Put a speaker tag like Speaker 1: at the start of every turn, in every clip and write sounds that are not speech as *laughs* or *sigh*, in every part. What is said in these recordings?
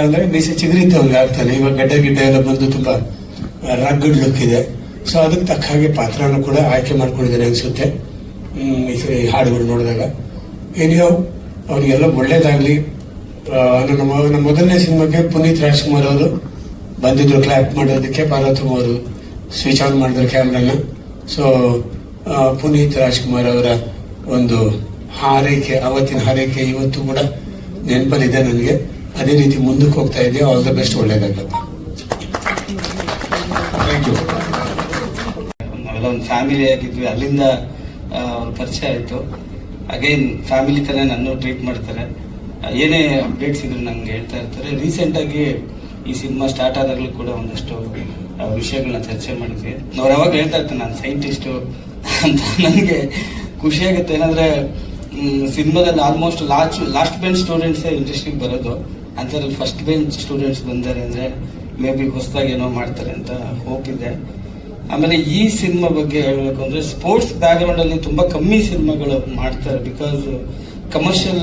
Speaker 1: ಅಂದ್ರೆ ಮೀಸೆ ಚಿಗುರಿದ್ದವ್ರಿಗೆ ಆಗ್ತಾನೆ ಇವಾಗ ಗಡ್ಡೆ ಗಿಡ್ಡ ಎಲ್ಲ ಬಂದು ತುಂಬಾ ರಗ್ಗಡ್ ಲುಕ್ ಇದೆ. ಸೊ ಅದಕ್ಕೆ ತಕ್ಕ ಹಾಗೆ ಪಾತ್ರನ ಕೂಡ ಆಯ್ಕೆ ಮಾಡ್ಕೊಂಡಿದ್ದಾನೆ ಅನ್ಸುತ್ತೆ. ಈ ಸರಿ ಹಾಡುಗಳು ನೋಡಿದಾಗ. ಏನಿಯೋ ಅವನಿಗೆಲ್ಲ ಒಳ್ಳೇದಾಗ್ಲಿ. ನಮ್ಮ ನಮ್ಮ ಮೊದಲನೇ ಸಿನಿಮಾಗೆ ಪುನೀತ್ ರಾಜ್ಕುಮಾರ್ ಅವರು ಬಂದಿದ್ರು ಕ್ಲಾಪ್ ಮಾಡೋದಕ್ಕೆ ಪಾರ್ವತಮ್ಮ ಅವರು ಸ್ವಿಚ್ ಆನ್ ಮಾಡಿದ್ರು ಕ್ಯಾಮ್ರಾನ ಸೊ ಪುನೀತ್ ರಾಜ್ಕುಮಾರ್ ಅವರ ಒಂದು ಹಾರೈಕೆ, ಅವತ್ತಿನ ಹಾರೈಕೆ ಇವತ್ತು ಕೂಡ ನೆನಪಲ್ಲಿದೆ ನನಗೆ. ಅದೇ ರೀತಿ ಮುಂದಕ್ಕೆ ಹೋಗ್ತಾ ಇದೆಯಾ? ಆಲ್ ದ ಬೆಸ್ಟ್
Speaker 2: ಒಳ್ಳೇದಾಗುತ್ತೆ
Speaker 3: ನಾವೆಲ್ಲ ಒಂದು ಫ್ಯಾಮಿಲಿ ಆಗಿದ್ವಿ. ಅಲ್ಲಿಂದ ಒಂದು ಪರಿಚಯ ಆಯಿತು. ಅಗೈನ್ ಫ್ಯಾಮಿಲಿ ಥರ ನನ್ನ ಟ್ರೀಟ್ ಮಾಡ್ತಾರೆ. ಏನೇ ಅಪ್ಡೇಟ್ಸ್ ಇದ್ರು ನಂಗೆ ಹೇಳ್ತಾ ಇರ್ತಾರೆ. ರೀಸೆಂಟಾಗಿ ಈ ಸಿನಿಮಾ ಸ್ಟಾರ್ಟ್ ಆದಾಗಲೂ ಕೂಡ ಒಂದಷ್ಟು ವಿಷಯಗಳನ್ನ ಚರ್ಚೆ ಮಾಡಿದ್ವಿ. ಅವ್ರು ಯಾವಾಗ ಹೇಳ್ತಾ ಇರ್ತಾರೆ, ನಾನು ಸೈಂಟಿಸ್ಟು ಅಂತ ನನಗೆ ಖುಷಿ ಆಗುತ್ತೆ. ಏನಂದ್ರೆ ಸಿನಿಮಾದಲ್ಲಿ ಆಲ್ಮೋಸ್ಟ್ ಲಾಸ್ಟ್ ಲಾಸ್ಟ್ ಬೆಂಚ್ ಸ್ಟೂಡೆಂಟ್ಸೇ ಇಂಡಸ್ಟ್ರಿಗೆ ಬರೋದು. ಅಂಥದ್ರಲ್ಲಿ ಫಸ್ಟ್ ಬೆಂಚ್ ಸ್ಟೂಡೆಂಟ್ಸ್ ಬಂದಾರೆ ಅಂದರೆ ಮೇ ಬಿ ಹೊಸದಾಗಿ ಏನೋ ಮಾಡ್ತಾರೆ ಅಂತ ಹೋಪ್ ಇದೆ. ಆಮೇಲೆ ಈ ಸಿನಿಮಾ ಬಗ್ಗೆ ಹೇಳಬೇಕು ಅಂದರೆ ಸ್ಪೋರ್ಟ್ಸ್ ಬ್ಯಾಕ್ಗ್ರೌಂಡಲ್ಲಿ ತುಂಬಾ ಕಮ್ಮಿ ಸಿನಿಮಾಗಳು ಮಾಡ್ತಾರೆ ಬಿಕಾಸ್ ಕಮರ್ಷಿಯಲ್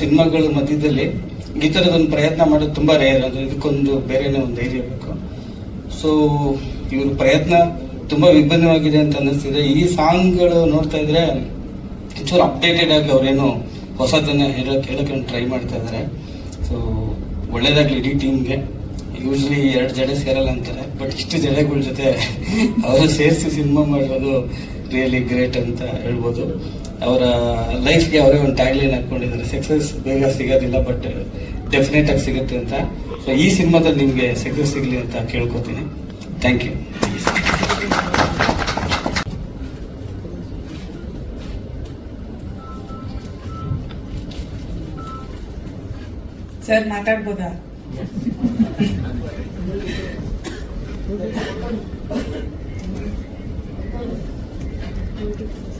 Speaker 3: ಸಿನಿಮಾಗಳ ಮಧ್ಯದಲ್ಲಿ ಈ ಥರದೊಂದು ಪ್ರಯತ್ನ ಮಾಡೋದು ತುಂಬ ರೇರ್ ಅದು ಇದಕ್ಕೊಂದು ಬೇರೆನೇ ಒಂದು ಧೈರ್ಯ ಬೇಕು. ಸೊ ಇವ್ರ ಪ್ರಯತ್ನ ತುಂಬ ವಿಭಿನ್ನವಾಗಿದೆ ಅಂತ ಅನ್ನಿಸ್ತಿದೆ. ಈ ಸಾಂಗ್ಗಳು ನೋಡ್ತಾ ಇದ್ರೆ ಒಂಚೂರು ಅಪ್ಡೇಟೆಡ್ ಆಗಿ ಅವರೇನು ಹೊಸದನ್ನ ಹೇಳೋಕೆ ಹೇಳೋಕೆ ಟ್ರೈ ಮಾಡ್ತಾ ಇದ್ದಾರೆ ಸೊ ಒಳ್ಳೇದಾಗಲಿ ಇಡೀ ಟೀಮ್ಗೆ ಯೂಶ್ವಲಿ ಎರಡು ಜಡೆ ಸೇರಲ್ಲ ಅಂತಾರೆ ಬಟ್ ಇಷ್ಟು ಜಡೆಗಳ ಜೊತೆ ಅವರು ಸೇರಿಸಿ ಸಿನಿಮಾ ಮಾಡಿರೋದು ರಿಯಲಿ ಗ್ರೇಟ್ ಅಂತ ಹೇಳ್ಬೋದು. ಅವರ ಲೈಫ್ಗೆ ಅವರೇ ಒಂದು ಟ್ಯಾಗ್ಲೈನ್ ಹಾಕ್ಕೊಂಡಿದ್ದಾರೆ ಸಕ್ಸಸ್ ಬೇಗ ಸಿಗೋದಿಲ್ಲ ಬಟ್ ಡೆಫಿನೆಟ್ ಆಗಿ ಸಿಗುತ್ತೆ ಅಂತ. ಸೊ ಈ ಸಿನಿಮಾದಲ್ಲಿ ನಿಮಗೆ ಸಕ್ಸಸ್ ಸಿಗಲಿ ಅಂತ ಕೇಳ್ಕೊತೀನಿ. Thank you
Speaker 4: sir ಮಾತಾಡ್ಬೋದಾ?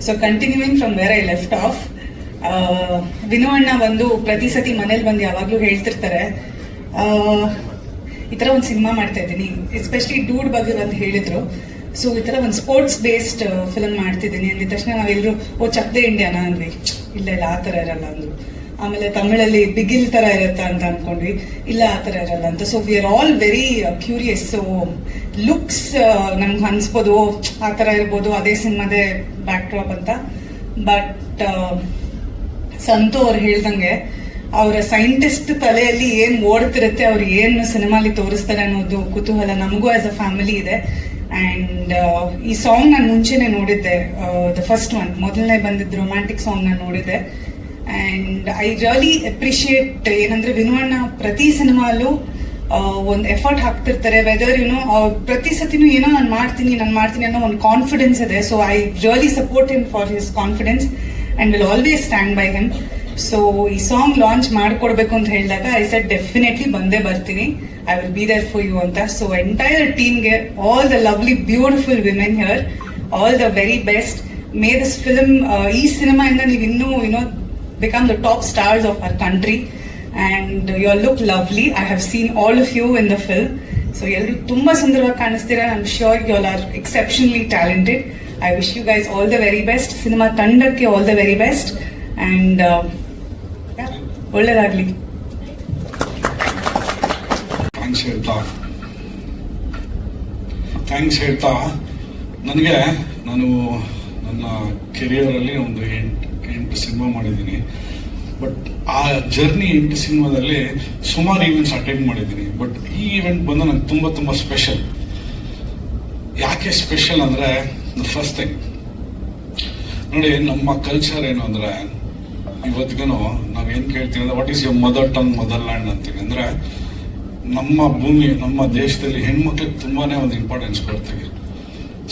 Speaker 4: So continuing from where I left off Vinu ಅಣ್ಣ ಬಂದು ಪ್ರತಿ ಸತಿ ಮನೇಲಿ ಬಂದು ಯಾವಾಗ್ಲೂ ಹೇಳ್ತಿರ್ತಾರೆ. ಈ ತರ ಒಂದು ಸಿನಿಮಾ ಮಾಡ್ತಾ ಇದ್ದೀನಿ. ಎಸ್ಪೆಷಲಿ ಡೂಡ್ ಬಗ್ಗೆ ಬಂದು ಹೇಳಿದ್ರು. ಸೊ ಈ ತರ ಒಂದು ಸ್ಪೋರ್ಟ್ಸ್ ಬೇಸ್ಡ್ ಫಿಲಮ್ ಮಾಡ್ತಿದ್ದೀನಿ. ಅಂದಿದ ತಕ್ಷಣ ನಾವೆಲ್ಲರೂ ಓ ಚಕ್ದೆ ಇಂಡಿಯಾನ ಅಂದ್ವಿ. ಇಲ್ಲ ಇಲ್ಲ, ಆ ಥರ ಇರಲ್ಲ ಅಂದ್ರು ಆಮೇಲೆ ತಮಿಳಲ್ಲಿ ಬಿಗಿಲ್ ತರ ಇರುತ್ತಾ ಅಂತ ಅನ್ಕೊಂಡ್ವಿ. ಇಲ್ಲ, ಆ ತರ ಇರಲ್ಲ ಅಂತ. So we are all very curious so looks ನಮ್ಗೆ ಅನ್ಸ್ಬೋದು ಆ ತರ ಇರ್ಬೋದು, ಅದೇ ಸಿನಿಮಾದೇ ಬ್ಯಾಕ್ ಡ್ರಾಪ್ ಅಂತ ಬಟ್ ಸಂತು ಅವ್ರು ಹೇಳ್ದಂಗೆ, ಅವರ ಸೈಂಟಿಸ್ಟ್ ತಲೆಯಲ್ಲಿ ಏನ್ ಓಡ್ತಿರುತ್ತೆ, ಅವ್ರು ಏನ್ ಸಿನಿಮಾಲಿ ತೋರಿಸ್ತಾರೆ ಅನ್ನೋದು ಕುತೂಹಲ ನಮಗೂ ಆಸ್ ಅ ಫ್ಯಾಮಿಲಿ ಇದೆ. ಅಂಡ್ ಈ ಸಾಂಗ್ ನಾನು ಮುಂಚೆನೆ ನೋಡಿದ್ದೆ ದ ಫಸ್ಟ್ ಒನ್ ಮೊದಲನೇ ಬಂದಿದ್ದು ರೊಮ್ಯಾಂಟಿಕ್ ಸಾಂಗ್ ನಾನು ನೋಡಿದ್ದೆ. ಅಂಡ್ ಐ ರಿಯಲಿ ಅಪ್ರಿಶಿಯೇಟ್ ಏನಂದ್ರೆ ವಿನುವಣ್ಣ ಪ್ರತಿ ಸಿನಿಮಾಲು ಒಂದು ಎಫರ್ಟ್ ಹಾಕ್ತಿರ್ತಾರೆ. ವೆದರ್ ಯುನೋ ಪ್ರತಿ ಸತಿನೂ ಏನೋ ನಾನು ಮಾಡ್ತೀನಿ ನಾನು ಮಾಡ್ತೀನಿ ಅನ್ನೋ ಒಂದು ಕಾನ್ಫಿಡೆನ್ಸ್ ಇದೆ. So I really support him for his confidence and will always stand by him so ಈ ಸಾಂಗ್ ಲಾಂಚ್ ಮಾಡಿಕೊಡ್ಬೇಕು ಅಂತ ಹೇಳಿದಾಗ ಐ ಸೆಟ್ ಡೆಫಿನೆಟ್ಲಿ ಬಂದೇ ಬರ್ತೀನಿ. I will be there for you ಅಂತ. ಸೊ ಎಂಟೈರ್ ಟೀಮ್ಗೆ all the lovely beautiful women here all the very best may this film ಈ ಸಿನಿಮಾಯಿಂದ ನೀವು ಇನ್ನೂ you know become the top stars of our country. And you all look lovely. I have seen all of you in the film. So ಎಲ್ಲರೂ ತುಂಬಾ ಸುಂದರವಾಗಿ ಕಾಣಿಸ್ತೀರಾ? I am sure you all are exceptionally talented I wish you guys all the very best cinema ತಂಡಕ್ಕೆ all the very best and ಒಳ್ಳೇದಾಗ್ಲಿ.
Speaker 2: Thanks ಹೇಳ್ತಾ. Thanks ಹೇಳ್ತಾ. ನನಗೆ ನಾನು ನನ್ನ ಕೆರಿಯರಲ್ಲಿ ಒಂದು ಎಂಟು ಎಂಟು ಸಿನಿಮಾ ಮಾಡಿದ್ದೀನಿ. ಬಟ್ ಆ ಜರ್ನಿ ಎಂಟು ಸಿನಿಮಾದಲ್ಲಿ ಸುಮಾರು ಈವೆಂಟ್ಸ್ ಅಟೆಂಡ್ ಮಾಡಿದ್ದೀನಿ. ಬಟ್ ಈ ಈವೆಂಟ್ ಬಂದು ನಂಗೆ ತುಂಬ ತುಂಬ ಸ್ಪೆಷಲ್ ಯಾಕೆ ಸ್ಪೆಷಲ್ ಅಂದರೆ ಫಸ್ಟ್ ಥಿಂಗ್ ನೋಡಿ, ನಮ್ಮ ಕಲ್ಚರ್ ಏನು ಅಂದರೆ ಇವತ್ತಿಗೂ ನಾವೇನು ಕೇಳ್ತೀವಿ ಅಂದರೆ what is your mother tongue motherland ಅಂತೀವಿ. ಅಂದರೆ, ನಮ್ಮ ಭೂಮಿ, ನಮ್ಮ ದೇಶದಲ್ಲಿ ಹೆಣ್ಮಕ್ಳಿಗೆ ತುಂಬಾ ಒಂದು ಇಂಪಾರ್ಟೆನ್ಸ್ ಕೊಡ್ತೀವಿ.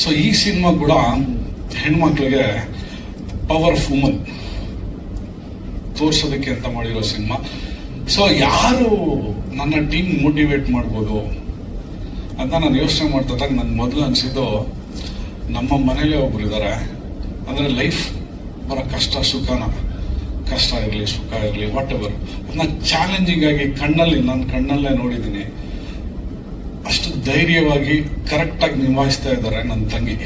Speaker 2: ಸೊ ಈ ಸಿನಿಮಾ ಕೂಡ ಹೆಣ್ಮಕ್ಳಿಗೆ ಪವರ್ ವುಮನ್ ತೋರ್ಸೋದಕ್ಕೆ ಅಂತ ಮಾಡಿರೋ ಸಿನಿಮಾ. ಸೊ ಯಾರು ನನ್ನ ಟೀಮ್ ಮೋಟಿವೇಟ್ ಮಾಡ್ಬೋದು? ಅಂತ ನಾನು ಯೋಚನೆ ಮಾಡ್ತಿದ್ದಾಗ ನನ್ಗೆ ಮೊದಲು ಅನಿಸಿದ್ದು, ನಮ್ಮ ಮನೇಲಿ ಒಬ್ರು ಇದ್ದಾರೆ ಅಂದರೆ ಲೈಫ್ ಬರೋ ಕಷ್ಟ, ಸುಖನ. ಕಷ್ಟ ಇರಲಿ, ಸುಖ ಇರಲಿ ವಾಟ್ ಎವರ್ ಅದನ್ನ ಚಾಲೆಂಜಿಂಗ್ ಆಗಿ ಕಣ್ಣಲ್ಲಿ ನನ್ನ ಕಣ್ಣಲ್ಲೇ ನೋಡಿದ್ದೀನಿ. ಅಷ್ಟು ಧೈರ್ಯವಾಗಿ ಕರೆಕ್ಟಾಗಿ ನಿಭಾಯಿಸ್ತಾ ಇದ್ದಾರೆ ನನ್ನ ತಂಗಿ.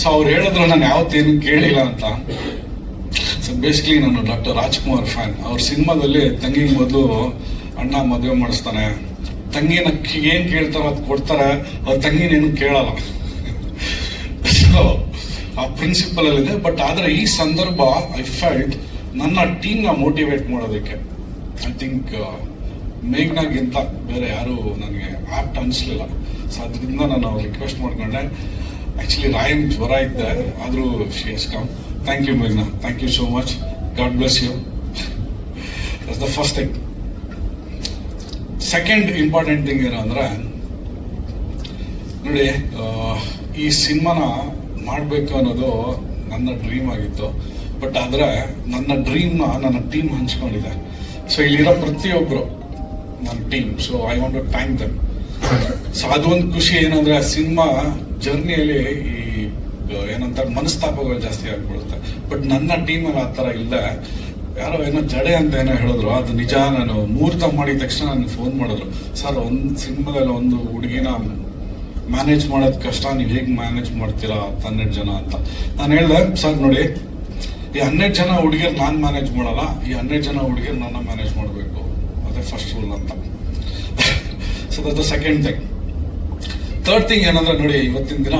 Speaker 2: ಸೊ ಅವ್ರು ಹೇಳಿದ್ರು, ನಾನು ಯಾವತ್ತೇನು ಕೇಳಿಲ್ಲ ಅಂತ. ಸೊ ಬೇಸಿಕಲಿ ನಾನು ಡಾಕ್ಟರ್ ರಾಜ್ಕುಮಾರ್ ಫ್ಯಾನ್ ಅವ್ರ ಸಿನಿಮಾದಲ್ಲಿ ತಂಗಿಗೆ ಮೊದಲು ಅಣ್ಣ ಮದುವೆ ಮಾಡಿಸ್ತಾನೆ. ತಂಗಿನ ಏನು ಕೇಳ್ತಾರೋ ಅದು ಕೊಡ್ತಾರೆ, ಅವ್ರ ತಂಗಿನೇನು ಕೇಳಲ್ಲ. ಸೊ ಆ ಪ್ರಿನ್ಸಿಪಲ್ ಅಲ್ಲಿದೆ ಬಟ್ ಆದರೆ ಈ ಸಂದರ್ಭ ಐ ಫೆಲ್ಟ್ ನನ್ನ ಟೀಮ್ನ ಮೋಟಿವೇಟ್ ಮಾಡೋದಕ್ಕೆ. ಐ ಥಿಂಕ್ ಮೇಘ್ನಾಗಿಂತ ಬೇರೆ ಯಾರು ನನಗೆ ಆಪ್ಟ್ ಅನಿಸ್ಲಿಲ್ಲ. ಸೊ ಅದರಿಂದ ನಾನು ರಿಕ್ವೆಸ್ಟ್ ಮಾಡ್ಕೊಂಡೆ. ಆಕ್ಚುಲಿ ರಾಯನ್ ಜ್ವರ ಇದ್ದ ಆದ್ರೂ she's come thank you ಮೇಘ್ನಾ thank you so much God bless you that's the first thing second important thing ಏನು ಅಂದ್ರೆ ನೋಡಿ ಈ ಸಿನಿಮಾನ ಮಾಡಬೇಕು ಅನ್ನೋದು ನನ್ನ ಡ್ರೀಮ್ ಆಗಿತ್ತು. ಬಟ್ ಆದರೆ ನನ್ನ ಡ್ರೀಮ್ನ ನನ್ನ ಟೀಮ್ ಹಂಚ್ಕೊಂಡಿದೆ. ಸೊ ಇಲ್ಲಿರೋ ಪ್ರತಿಯೊಬ್ಬರು ನನ್ನ team so I want to thank them so ಅದೊಂದು ಖುಷಿ ಏನಂದ್ರೆ ಸಿನಿಮಾ ಜರ್ನಿಯಲ್ಲಿ ಈ ಏನಂತ ಮನಸ್ತಾಪಗಳು ಜಾಸ್ತಿ ಆಗ್ಬಿಡುತ್ತೆ. ಬಟ್ ನನ್ನ ಟೀಮಲ್ಲಿ ಆ ಥರ ಇಲ್ಲ. ಯಾರೋ ಏನೋ ಜಡೆ ಅಂತ ಏನೋ ಹೇಳಿದ್ರು. ಅದು ನಿಜ, ನಾನು ಮುಹೂರ್ತ ಮಾಡಿದ ತಕ್ಷಣ ನನಗೆ ಫೋನ್ ಮಾಡಿದ್ರು. ಸರ್, ಒಂದು ಸಿನಿಮಾದಲ್ಲಿ ಒಂದು ಹುಡುಗಿನ ಮ್ಯಾನೇಜ್ ಮಾಡೋದು ಕಷ್ಟ. ನೀವು ಹೇಗೆ ಮ್ಯಾನೇಜ್ ಮಾಡ್ತೀರಾ ಹನ್ನೆರಡು ಜನ ಅಂತ? ನಾನು ಹೇಳ್ದೆ, ಸರ್, ನೋಡಿ, ಈ ಹನ್ನೆರಡು ಜನ ಹುಡುಗಿಯರು ನಾನು ಮ್ಯಾನೇಜ್ ಮಾಡಲ್ಲ. ಈ ಹನ್ನೆರಡು ಜನ ಹುಡುಗಿಯರು ನನ್ನ ಮ್ಯಾನೇಜ್ ಮಾಡಬೇಕು. ಅದೇ ಫಸ್ಟ್ ರೂಲ್ ಅಂತ. So that the second thing third thing ಏನಂದ್ರೆ ನೋಡಿ, ಇವತ್ತಿನ ದಿನ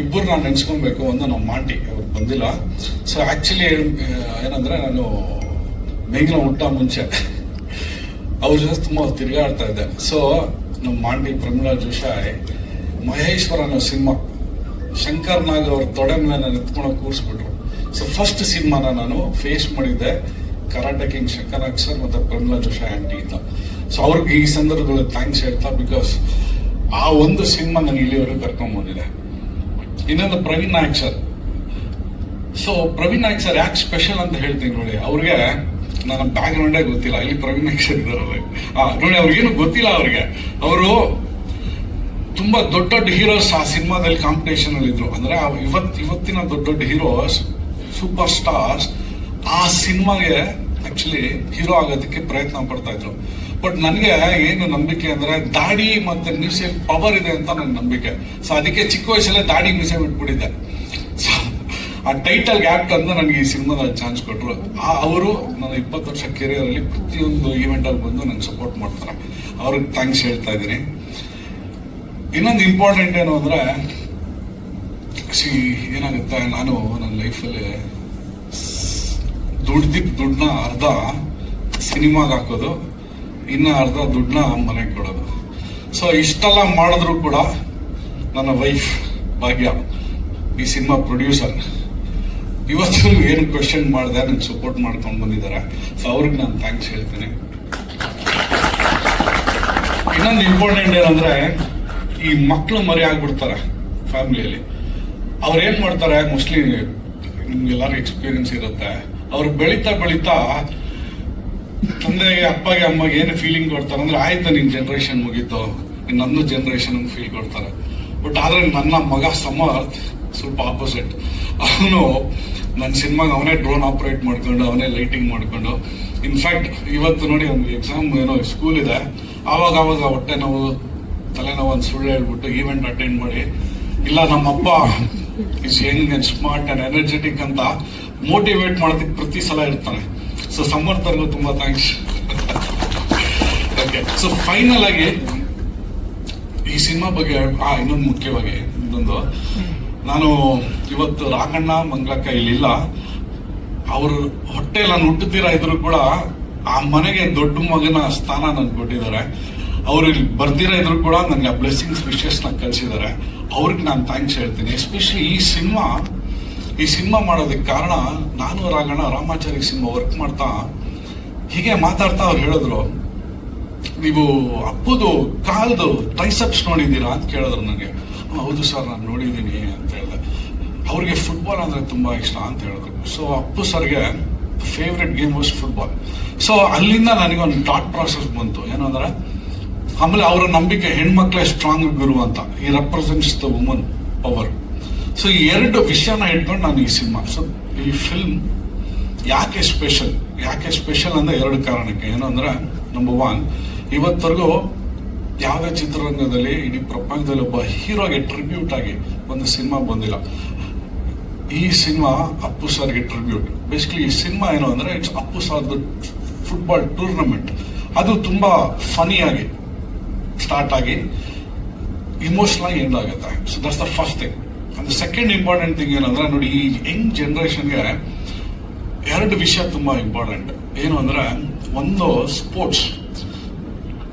Speaker 2: ಇಬ್ಬರು ನಾನು ನೆನ್ಸ್ಕೊಬೇಕು ಒಂದು ನಾವು ಮಾಂಟಿ ಅವ್ರು ಬಂದಿಲ್ಲ. ಸೊ ಆಕ್ಚುಲಿ ಏನಂದ್ರೆ ನಾನು ಮೇಘನ ಹುಟ್ಟ ಮುಂಚೆ ಅವ್ರ ಜೊತೆ ತುಂಬಾ ತಿರುಗಾಡ್ತಾ ಇದ್ದೆ. ಸೊ ನಮ್ಮ ಮಾಂಟಿ ಪ್ರಮೀಳಾ ಜೋಶಾಯ್, ಮಹೇಶ್ವರ ಅನ್ನೋ ಸಿನಿಮಾ, ಶಂಕರ್ ನಾಗ್ ಅವ್ರ ತೊಡೆ ಮೇಲೆ ನಾನು ಕೂರಿಸ್ಬಿಟ್ರು. ಸೊ ಫಸ್ಟ್ ಸಿನಿಮಾನ ನಾನು ಫೇಸ್ ಮಾಡಿದ್ದೆ, karate king Shankar Nag sir ಮತ್ತೆ ಪ್ರಮೀಳಾ ಜೋಶಾಯ್ ಆಂಟಿ ಅಂತ. ಸೊ ಅವ್ರಿಗೆ ಈ ಸಂದರ್ಭದಲ್ಲಿ ಥ್ಯಾಂಕ್ಸ್ ಹೇಳ್ತಾ ಬಿಕಾಸ್ ಆ ಒಂದು ಸಿನಿಮಾ ನಾನು ಇಲ್ಲಿವರೆಗೆ ಕರ್ಕೊಂಡ್ ಬಂದಿದೆ. ಇನ್ನೊಂದು Praveen Nayak sir so Praveen Nayak sir ಯಾಕೆ ಸ್ಪೆಷಲ್ ಅಂತ ಹೇಳ್ತೀನಿ ನೋಡಿ, ಅವ್ರಿಗೆ ನನ್ನ ಬ್ಯಾಕ್ ಗ್ರೌಂಡೇ ಗೊತ್ತಿಲ್ಲ. ಇಲ್ಲಿ ಪ್ರವೀಣ್ ನಾಯಕ್ ಸರ್ ಇದ್ದಾರೆ ಅವ್ರಿಗೆ ನೋಡಿ, ಅವ್ರಿಗೇನು ಗೊತ್ತಿಲ್ಲ ಅವ್ರಿಗೆ. ಅವರು ತುಂಬಾ ದೊಡ್ಡ ದೊಡ್ಡ ಹೀರೋಸ್ ಆ ಸಿನಿಮಾದಲ್ಲಿ ಕಾಂಪಿಟೇಷನ್ ಅಲ್ಲಿ ಇದ್ರು. ಅಂದ್ರೆ ಆ ಇವತ್, ಇವತ್ತಿನ ದೊಡ್ಡ ದೊಡ್ಡ ಹೀರೋಸ್ ಸೂಪರ್ ಸ್ಟಾರ್ಸ್ ಆ ಸಿನಿಮಾಗೆ ಆಕ್ಚುಲಿ ಹೀರೋ ಆಗೋದಕ್ಕೆ ಪ್ರಯತ್ನ ಪಡ್ತಾ ಇದ್ರು. ಬಟ್ ನನಗೆ ಏನು ನಂಬಿಕೆ ಅಂದ್ರೆ ದಾಡಿ ಮತ್ತೆ ಮೀಸೆ ಪವರ್ ಇದೆ ಅಂತ ನನ್ನ ನಂಬಿಕೆ. ಸೊ ಅದಕ್ಕೆ ಚಿಕ್ಕ ವಯಸ್ಸಲ್ಲೇ ದಾಡಿ ಮೀಸೆ ಬಿಟ್ಬಿಟ್ಟಿದ್ದೆ ಸೊ ಆ ಟೈಟಲ್ ಆಕ್ಟ್ ಅಂತ ನನಗೆ ಈ ಸಿನಿಮಾದ ಚಾನ್ಸ್ ಕೊಟ್ಟರು ಅವರು ನನ್ನ ಇಪ್ಪತ್ತು ವರ್ಷ ಕೆರಿಯರ್ ಅಲ್ಲಿ ಪ್ರತಿಯೊಂದು ಈವೆಂಟ್ ಅಲ್ಲಿ ಬಂದು ನಂಗೆ ಸಪೋರ್ಟ್ ಮಾಡ್ತಾರೆ. ಅವ್ರಿಗೆ ಥ್ಯಾಂಕ್ಸ್ ಹೇಳ್ತಾ ಇದ್ದೀನಿ. ಇನ್ನೊಂದು ಇಂಪಾರ್ಟೆಂಟ್ ಏನು ಅಂದ್ರೆ ಸಿ ಏನಾಗುತ್ತೆ, ನಾನು ನನ್ನ ಲೈಫಲ್ಲಿ ದುಡ್ದಿದ್ದ ದುಡ್ಡನ್ನ ಅರ್ಧ ಸಿನಿಮಾಗೆ ಹಾಕೋದು, ಇನ್ನ ಅರ್ಧ ದುಡ್ಡನ್ನ ಮನೆಗೆ ಕೊಡೋದು. ಸೊ ಇಷ್ಟೆಲ್ಲ ಮಾಡಿದ್ರು ಕೂಡ ನನ್ನ ವೈಫ್ ಭಾಗ್ಯ, ಈ ಸಿನಿಮಾ ಪ್ರೊಡ್ಯೂಸರ್ ಇವತ್ತು ಏನು ಕ್ವೆಶನ್ ಮಾಡಿದೆ ನನಗೆ ಸಪೋರ್ಟ್ ಮಾಡ್ಕೊಂಡು ಬಂದಿದ್ದಾರೆ. ಸೊ ಅವ್ರಿಗೆ ನಾನು ಥ್ಯಾಂಕ್ಸ್ ಹೇಳ್ತೀನಿ. ಇನ್ನೊಂದು ಇಂಪಾರ್ಟೆಂಟ್ ಏನಂದ್ರೆ, ಈ ಮಕ್ಕಳು ಮರಿ ಆಗ್ಬಿಡ್ತಾರೆ ಫ್ಯಾಮಿಲಿಯಲ್ಲಿ ಅವ್ರು ಏನು ಮಾಡ್ತಾರೆ ಮೋಸ್ಟ್ಲಿ ನಿಮ್ಗೆಲ್ಲಾರು ಎಕ್ಸ್ಪೀರಿಯನ್ಸ್ ಇರುತ್ತೆ. ಅವ್ರು ಬೆಳೀತಾ ಬೆಳೀತಾ ತಂದೆಗೆ, ಅಪ್ಪಗೆ, ಅಮ್ಮಗೆ ಏನು ಫೀಲಿಂಗ್ ಕೊಡ್ತಾರೆ? ಅಂದ್ರೆ ಆಯ್ತು, ನಿನ್ ಜನರೇಷನ್ ಮುಗೀತು. ನನ್ನ ಜನರೇಷನ್ ಫೀಲ್ ಕೊಡ್ತಾರೆ. ಬಟ್ ಆದ್ರೆ ನನ್ನ ಮಗ ಸಮರ್ಥ್ ಸ್ವಲ್ಪ ಆಪೋಸಿಟ್ ಅವನು ನನ್ನ ಸಿನಿಮಾಗ ಅವನೇ ಡ್ರೋನ್ ಆಪರೇಟ್ ಮಾಡ್ಕೊಂಡು, ಅವನೇ ಲೈಟಿಂಗ್ ಮಾಡ್ಕೊಂಡು. ಇನ್ಫ್ಯಾಕ್ಟ್ ಇವತ್ತು ನೋಡಿ ಅವ್ನಿಗೆ ಎಕ್ಸಾಮ್ ಏನೋ ಸ್ಕೂಲ್ ಇದೆ. ಆವಾಗ ಆವಾಗ ಹೊಟ್ಟೆ ನೋವು ತಲೆನೋವು ಒಂದು ಸುಳ್ಳು ಹೇಳ್ಬಿಟ್ಟು ಈವೆಂಟ್ ಅಟೆಂಡ್ ಮಾಡಿ. ಇಲ್ಲ, ನಮ್ಮಪ್ಪ is young and smart and energetic ಅಂತ ಮೋಟಿವೇಟ್ ಮಾಡೋದಕ್ಕೆ ಪ್ರತಿ ಸಲ ಇರ್ತಾನೆ ಸೊ ಸಮರ್ಥರ್ಗೂ ತುಂಬಾ ಥ್ಯಾಂಕ್ಸ್ ಓಕೆ ಸೊ ಫೈನಲ್ ಆಗಿ ಈ ಸಿನಿಮಾ ಬಗ್ಗೆ, ಆ, ಇನ್ನೊಂದು ಮುಖ್ಯವಾಗಿ ಇನ್ನೊಂದು. ನಾನು ಇವತ್ತು ರಾಘಣ್ಣ ಮಂಗಳಕ್ಕ ಇಲ್ಲಿಲ್ಲ. ಅವ್ರ ಹೊಟ್ಟೆ ನಾನು ಹುಟ್ಟುತ್ತೀರ ಇದ್ರು ಕೂಡ ಆ ಮನೆಗೆ ದೊಡ್ಡ ಮಗನ ಸ್ಥಾನ ನನ್ಗೆ ಕೊಟ್ಟಿದ್ದಾರೆ. ಅವ್ರು ಇಲ್ಲಿ ಬರ್ದಿರ ಇದ್ರು ಕೂಡ ನನಗೆ ಆ ಬ್ಲೆಸ್ಸಿಂಗ್ಸ್ ವಿಶೇಷ ಕಲಿಸಿದ್ದಾರೆ ಅವ್ರಿಗೆ ನಾನು ಥ್ಯಾಂಕ್ಸ್ ಹೇಳ್ತೀನಿ. ಎಸ್ಪೆಷಲಿ ಈ ಸಿನಿಮಾ ಈ ಸಿನಿಮಾ ಮಾಡೋದಕ್ಕೆ ಕಾರಣ ನಾನು ರಾಘಣ್ಣ ರಾಮಾಚಾರಿ ಸಿನಿಮಾ ವರ್ಕ್ ಮಾಡ್ತಾ ಹೀಗೆ ಮಾತಾಡ್ತಾ ಅವ್ರು ಹೇಳಿದ್ರು. ನೀವು ಅಪ್ಪುದು, ಕಾಲ್ದು ಟ್ರೈಸಪ್ಸ್ ನೋಡಿದ್ದೀರಾ ಅಂತ ಕೇಳಿದ್ರು ನನಗೆ. ಹೌದು ಸರ್ ನಾನು ನೋಡಿದ್ದೀನಿ ಅಂತ ಹೇಳಿದೆ. ಅವ್ರಿಗೆ ಫುಟ್ಬಾಲ್ ಅಂದರೆ ತುಂಬ ಇಷ್ಟ ಅಂತ ಹೇಳಿದ್ರು. ಸೊ ಅಪ್ಪು ಸರ್ಗೆ favourite game was football so ಅಲ್ಲಿಂದ ನನಗೆ ಒಂದು ಥಾಟ್ ಪ್ರಾಸೆಸ್ ಬಂತು ಏನಂದ್ರೆ ಆಮೇಲೆ ಅವರ ನಂಬಿಕೆ ಹೆಣ್ಮಕ್ಳೇ ಸ್ಟ್ರಾಂಗ್ ಗುರು ಅಂತ. ಈ represents the woman power so ಈ ಎರಡು ವಿಷಯನ ಇಟ್ಕೊಂಡು ನಾನು ಈ ಸಿನಿಮಾ ಸೊ ಈ ಫಿಲ್ಮ್ ಯಾಕೆ ಸ್ಪೆಷಲ್ ಯಾಕೆ ಸ್ಪೆಷಲ್ ಅಂದ್ರೆ ಎರಡು ಕಾರಣಕ್ಕೆ. ಏನು ಅಂದ್ರೆ ನಂಬರ್ ಒನ್ ಇವತ್ತರೆಗೂ ಯಾವುದೇ ಚಿತ್ರರಂಗದಲ್ಲಿ, ಇಡೀ ಪ್ರಪಂಚದಲ್ಲಿ ಒಬ್ಬ ಹೀರೋಗೆ ಟ್ರಿಬ್ಯೂಟ್ ಆಗಿ ಒಂದು ಸಿನಿಮಾ ಬಂದಿಲ್ಲ. ಈ ಸಿನಿಮಾ ಅಪ್ಪು ಸಾರ್ಗೆ ಟ್ರಿಬ್ಯೂಟ್ ಬೇಸಿಕಲಿ ಈ ಸಿನಿಮಾ ಏನು ಅಂದ್ರೆ ಇಟ್ಸ್ ಅಪ್ಪು ಸರ್ದು ಫುಟ್ಬಾಲ್ ಟೂರ್ನಮೆಂಟ್ ಅದು ತುಂಬಾ ಫನಿಯಾಗಿ ಸ್ಟಾರ್ಟ್ ಆಗಿ ಇಮೋಷನಲ್ ಆಗಿ ಎಂಡ್ ಆಗುತ್ತೆ. So that's the first thing and second important thing ಏನಂದ್ರೆ, ನೋಡಿ, ಈ ಯಂಗ್ ಜನ್ರೇಷನ್ಗೆ ಎರಡು ವಿಷಯ ತುಂಬಾ ಇಂಪಾರ್ಟೆಂಟ್ ಏನು ಅಂದ್ರೆ, ಒಂದು ಸ್ಪೋರ್ಟ್ಸ್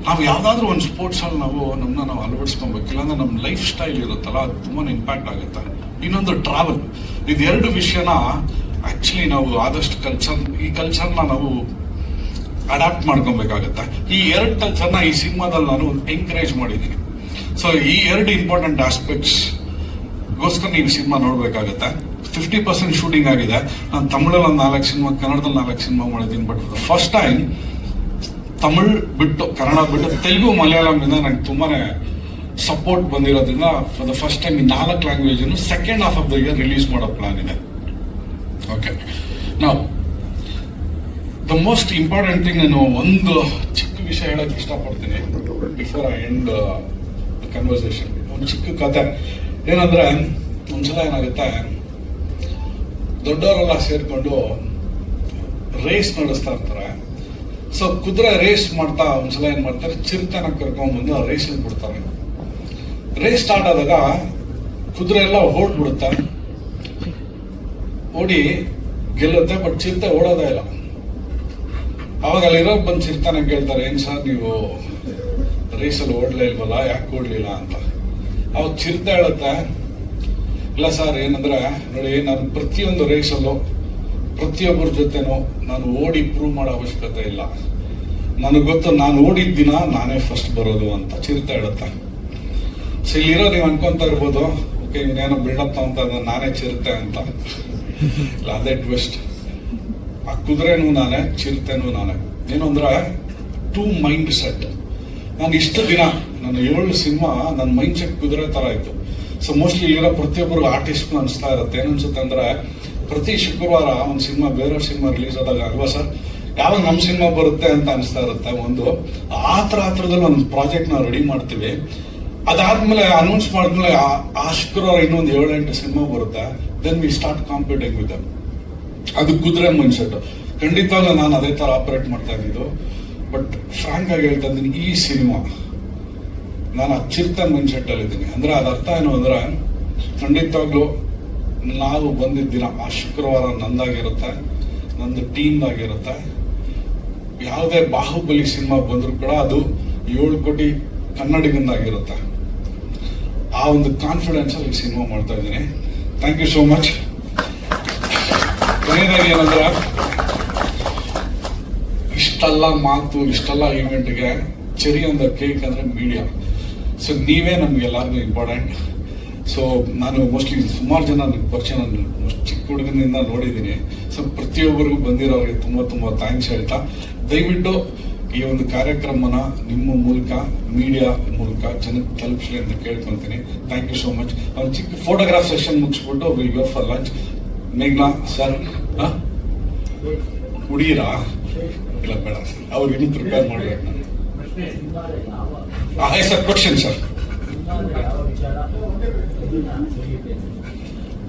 Speaker 2: ನಾವು ಯಾವುದಾದ್ರೂ ಒಂದು ಸ್ಪೋರ್ಟ್ಸ್ ಅಲ್ಲಿ ನಾವು ನಮ್ಮನ್ನ ನಾವು ಅಳವಡಿಸ್ಕೊಬೇಕು. ಇಲ್ಲಾಂದ್ರೆ ನಮ್ಮ ಲೈಫ್ ಸ್ಟೈಲ್ ಇರುತ್ತಲ್ಲ, ಅದು ತುಂಬಾ ಇಂಪ್ಯಾಕ್ಟ್ ಆಗುತ್ತೆ. ಇನ್ನೊಂದು ಟ್ರಾವೆಲ್ ಇದೆರಡು ವಿಷಯನ ಆಕ್ಚುಲಿ ನಾವು ಆದಷ್ಟು ಕಲ್ಚರ್ ಈ ಕಲ್ಚರ್ನ ನಾವು ಅಡಾಪ್ಟ್ ಮಾಡ್ಕೊಬೇಕಾಗತ್ತೆ. ಈ ಎರಡು ಕಲ್ಚರ್ನ ಈ ಸಿನಿಮಾದಲ್ಲಿ ನಾನು ಎಂಕರೇಜ್ ಮಾಡಿದ್ದೀನಿ. ಸೊ ಈ ಎರಡು ಇಂಪಾರ್ಟೆಂಟ್ ಆಸ್ಪೆಕ್ಟ್ಸ್ ಗೋಸ್ಕರ ನೀವು ಸಿನಿಮಾ ನೋಡ್ಬೇಕಾಗತ್ತೆ. ಫಿಫ್ಟಿ ಪರ್ಸೆಂಟ್ ಶೂಟಿಂಗ್ ಆಗಿದೆ. ನಾನು ತಮಿಳಲ್ಲಿ ಒಂದು ನಾಲ್ಕು ಸಿನಿಮಾ, ಕನ್ನಡದಲ್ಲಿ ನಾಲ್ಕು ಸಿನಿಮಾ ಮಾಡಿದ್ದೀನಿ ಬಟ್ ಫಸ್ಟ್ ಟೈಮ್ ತಮಿಳ್ ಬಿಟ್ಟು, ಕನ್ನಡ ಬಿಟ್ಟು, ತೆಲುಗು ಮಲಯಾಳಂನಿಂದ ನಂಗೆ ತುಂಬಾನೇ ಸಪೋರ್ಟ್ ಬಂದಿರೋದ್ರಿಂದ ಫಾರ್ ದ ಫಸ್ಟ್ ಟೈಮ್ ಈ ನಾಲ್ಕು language second half of the year release ಮಾಡೋ ಪ್ಲಾನ್ ಇದೆ. ಓಕೆ ನಾವು ದ ಮೋಸ್ಟ್ ಇಂಪಾರ್ಟೆಂಟ್ ಥಿಂಗ್ ನಾನು ಒಂದು ಚಿಕ್ಕ ವಿಷಯ ಹೇಳಕ್ ಇಷ್ಟಪಡ್ತೀನಿ ಬಿಫೋರ್ ಐ ಎಂಡ್ ಕನ್ವರ್ಸೇಷನ್ ಒಂದು ಚಿಕ್ಕ ಕತೆ. ಏನಂದ್ರೆ ಒಂದ್ಸಲ ಏನಾಗುತ್ತೆ? ದೊಡ್ಡವರೆಲ್ಲ ಸೇರಿಕೊಂಡು ರೇಸ್ ನಡೆಸ್ತಾ ಇರ್ತಾರೆ. ಸೊ ಕುದುರೆ ರೇಸ್ ಮಾಡ್ತಾ ಒಂದ್ಸಲ ಏನ್ ಮಾಡ್ತಾರೆ? ಚಿರತೆನ ಕರ್ಕೊಂಡ್ಬಂದು ಆ ರೇಸ್ ಬಿಡ್ತಾರೆ. ರೇಸ್ ಸ್ಟಾರ್ಟ್ ಆದಾಗ ಕುದುರೆ ಎಲ್ಲ ಓಡ್ಬಿಡುತ್ತೆ. ಓಡಿ ಗೆಲ್ಲುತ್ತೆ ಬಟ್ ಚಿರತೆ ಓಡೋದೇ ಇಲ್ಲ. ಅವಾಗ ಅಲ್ಲಿರೋ ಬಂದು ಚಿರ್ತನ ಕೇಳ್ತಾರೆ, ಏನ್ ಸರ್ ನೀವು ರೇಸಲ್ಲಿ ಓಡ್ಲೇ ಇಲ್ವಲ್ಲ? ಯಾಕೆ ಓಡ್ಲಿಲ್ಲ? ಅಂತ. ಅವಾಗ ಚಿರತೆ ಹೇಳುತ್ತೆ ಇಲ್ಲ ಸರ್ ಏನಂದ್ರೆ ನೋಡಿ ನಾನು ಪ್ರತಿಯೊಂದು ರೇಸಲ್ಲೂ ಪ್ರತಿಯೊಬ್ಬರ ಜೊತೆನೂ ನಾನು ಓಡಿ ಪ್ರೂವ್ ಮಾಡೋ ಅವಶ್ಯಕತೆ ಇಲ್ಲ. ನನಗೆ ಗೊತ್ತು ನಾನು ಓಡಿದ ದಿನ ನಾನೇ ಫಸ್ಟ್ ಬರೋದು ಅಂತ ಚಿರತೆ ಹೇಳುತ್ತೆ. ಸೊ ಇಲ್ಲಿರೋ ನೀವು ಅನ್ಕೊಂತ ಇರ್ಬೋದು ಓಕೆ ಇವನೇನೋ ಬಿಲ್ಡಪ್ ಇದ್ದಾನೆ, ನಾನೇ ಚಿರತೆ ಅಂತ. ಇಲ್ಲ ಅದೇ ಟ್ವಿಸ್ಟ್ ಆ ಕುದುರೆನೂ ನಾನೇ ಚಿರತೆನೂ ನಾನೇ. ಏನು ಅಂದ್ರೆ ಟೂ ಮೈಂಡ್ ಸೆಟ್ ನಾನು ಇಷ್ಟು ದಿನ ನಾನು ಏಳು ಸಿನಿಮಾ ನನ್ನ ಮೈಂಡ್ ಸೆಟ್ ಕುದುರೆ ತರ ಇತ್ತು. ಸೊ ಮೋಸ್ಟ್ಲಿ ಇಲ್ಲಿರೋ ಪ್ರತಿಯೊಬ್ಬರು ಆರ್ಟಿಸ್ಟ್ ಅನಿಸ್ತಾ ಇರುತ್ತೆ. ಏನನ್ಸುತ್ತೆ ಅಂದ್ರೆ ಪ್ರತಿ ಶುಕ್ರವಾರ ಒಂದು ಸಿನಿಮಾ, ಬೇರೆ ಸಿನಿಮಾ ರಿಲೀಸ್ ಆದಾಗ, ಅಲ್ವಾ ಸರ್ ಯಾವಾಗ ನಮ್ಮ ಸಿನಿಮಾ ಬರುತ್ತೆ ಅಂತ ಅನಿಸ್ತಾ ಇರುತ್ತೆ ಒಂದು. ಆ ಥರ ಆ ಒಂದು ಪ್ರಾಜೆಕ್ಟ್ ನಾವು ರೆಡಿ ಮಾಡ್ತೀವಿ. ಅದಾದ್ಮೇಲೆ ಅನೌನ್ಸ್ ಮಾಡಿದ್ಮೇಲೆ ಆ- ಶುಕ್ರವಾರ ಇನ್ನೊಂದು ಏಳೆಂಟು ಸಿನಿಮಾ ಬರುತ್ತೆ. Then we start competing with ಅದು ಕುದುರೆ ಮೈಂಡ್ ಸೆಟ್ ನಾನು ಅದೇ ತರ ಆಪರೇಟ್ ಮಾಡ್ತಾ ಇದ್ದಿದ್ದು. ಬಟ್ ಫ್ರಾಂಕ್ ಆಗಿ ಹೇಳ್ತಾ ಇದ್ದೀನಿ, ಈ ಸಿನಿಮಾ ನಾನು ಅಚ್ಚಿರ್ತ ಮೈಂಡ್ ಅಂದರೆ ಅದ ಅರ್ಥ ಏನು ಅಂದ್ರೆ, ಖಂಡಿತವಾಗ್ಲೂ ನಾವು ಬಂದಿದ್ದ ದಿನ, ಆ ಶುಕ್ರವಾರ ನಂದಾಗಿರುತ್ತೆ, ನಂದು ಟೀಮ್ ಆಗಿರುತ್ತೆ. ಯಾವುದೇ ಬಾಹುಬಲಿ ಸಿನಿಮಾ ಬಂದರೂ ಕೂಡ ಅದು ಏಳು ಕೋಟಿ ಕನ್ನಡಿಗಂದಾಗಿರುತ್ತೆ. ಆ ಒಂದು ಕಾನ್ಫಿಡೆನ್ಸ್ ಅಲ್ಲಿ ಸಿನಿಮಾ ಮಾಡ್ತಾ ಇದ್ದೀನಿ. ಥ್ಯಾಂಕ್ ಯು ಸೋ ಮಚ್ ಏನಂದ್ರೆ, ಇಷ್ಟೆಲ್ಲ ಮಾತು, ಇಷ್ಟೆಲ್ಲ ಈವೆಂಟ್ಗೆ ಚೆರಿ ಅಂದ ಕೇಕ್ ಅಂದ್ರೆ ಮೀಡಿಯಾ ಸೊ ನೀವೇ ನಮಗೆಲ್ಲರಿಗೂ ಇಂಪಾರ್ಟೆಂಟ್ ಸೊ ನಾನು ಮೋಸ್ಟ್ಲಿ ಸುಮಾರು ಜನ ನನಗೆ ಪರಿಚಯ ನಾನು ಚಿಕ್ಕ ಹುಡುಗನಿಂದ ನೋಡಿದ್ದೀನಿ ಸೊ ಪ್ರತಿಯೊಬ್ಬರಿಗೂ ಬಂದಿರೋರಿಗೆ ತುಂಬ ತುಂಬ ಥ್ಯಾಂಕ್ಸ್ ಹೇಳ್ತಾ, ದಯವಿಟ್ಟು ಈ ಒಂದು ಕಾರ್ಯಕ್ರಮನ ನಿಮ್ಮ ಮೂಲಕ ಮೀಡಿಯಾ ಮೂಲಕ ಜನಕ್ಕೆ ತಲುಪಿಸ್ಲಿ ಅಂತ ಕೇಳ್ಕೊಂತೀನಿ ಥ್ಯಾಂಕ್ ಯು ಸೋ ಮಚ್ ಒಂದು ಚಿಕ್ಕ ಫೋಟೋಗ್ರಾಫ್ ಸೆಷನ್ ಮುಗಿಸ್ಬಿಟ್ಟು ವಿಲ್ ಗೋ ಫಾರ್ ಲಂಚ್ ಮೇಘ್ನಾ ಸರ್ ಕುಡೀರಾ ಇಲ್ಲ, ಬೇಡ ಅವ್ರಿಗೆ ಇನ್ನೂ ಪ್ರಿಪೇರ್ ಮಾಡಬೇಕು ನಾನು. Hi sir question sir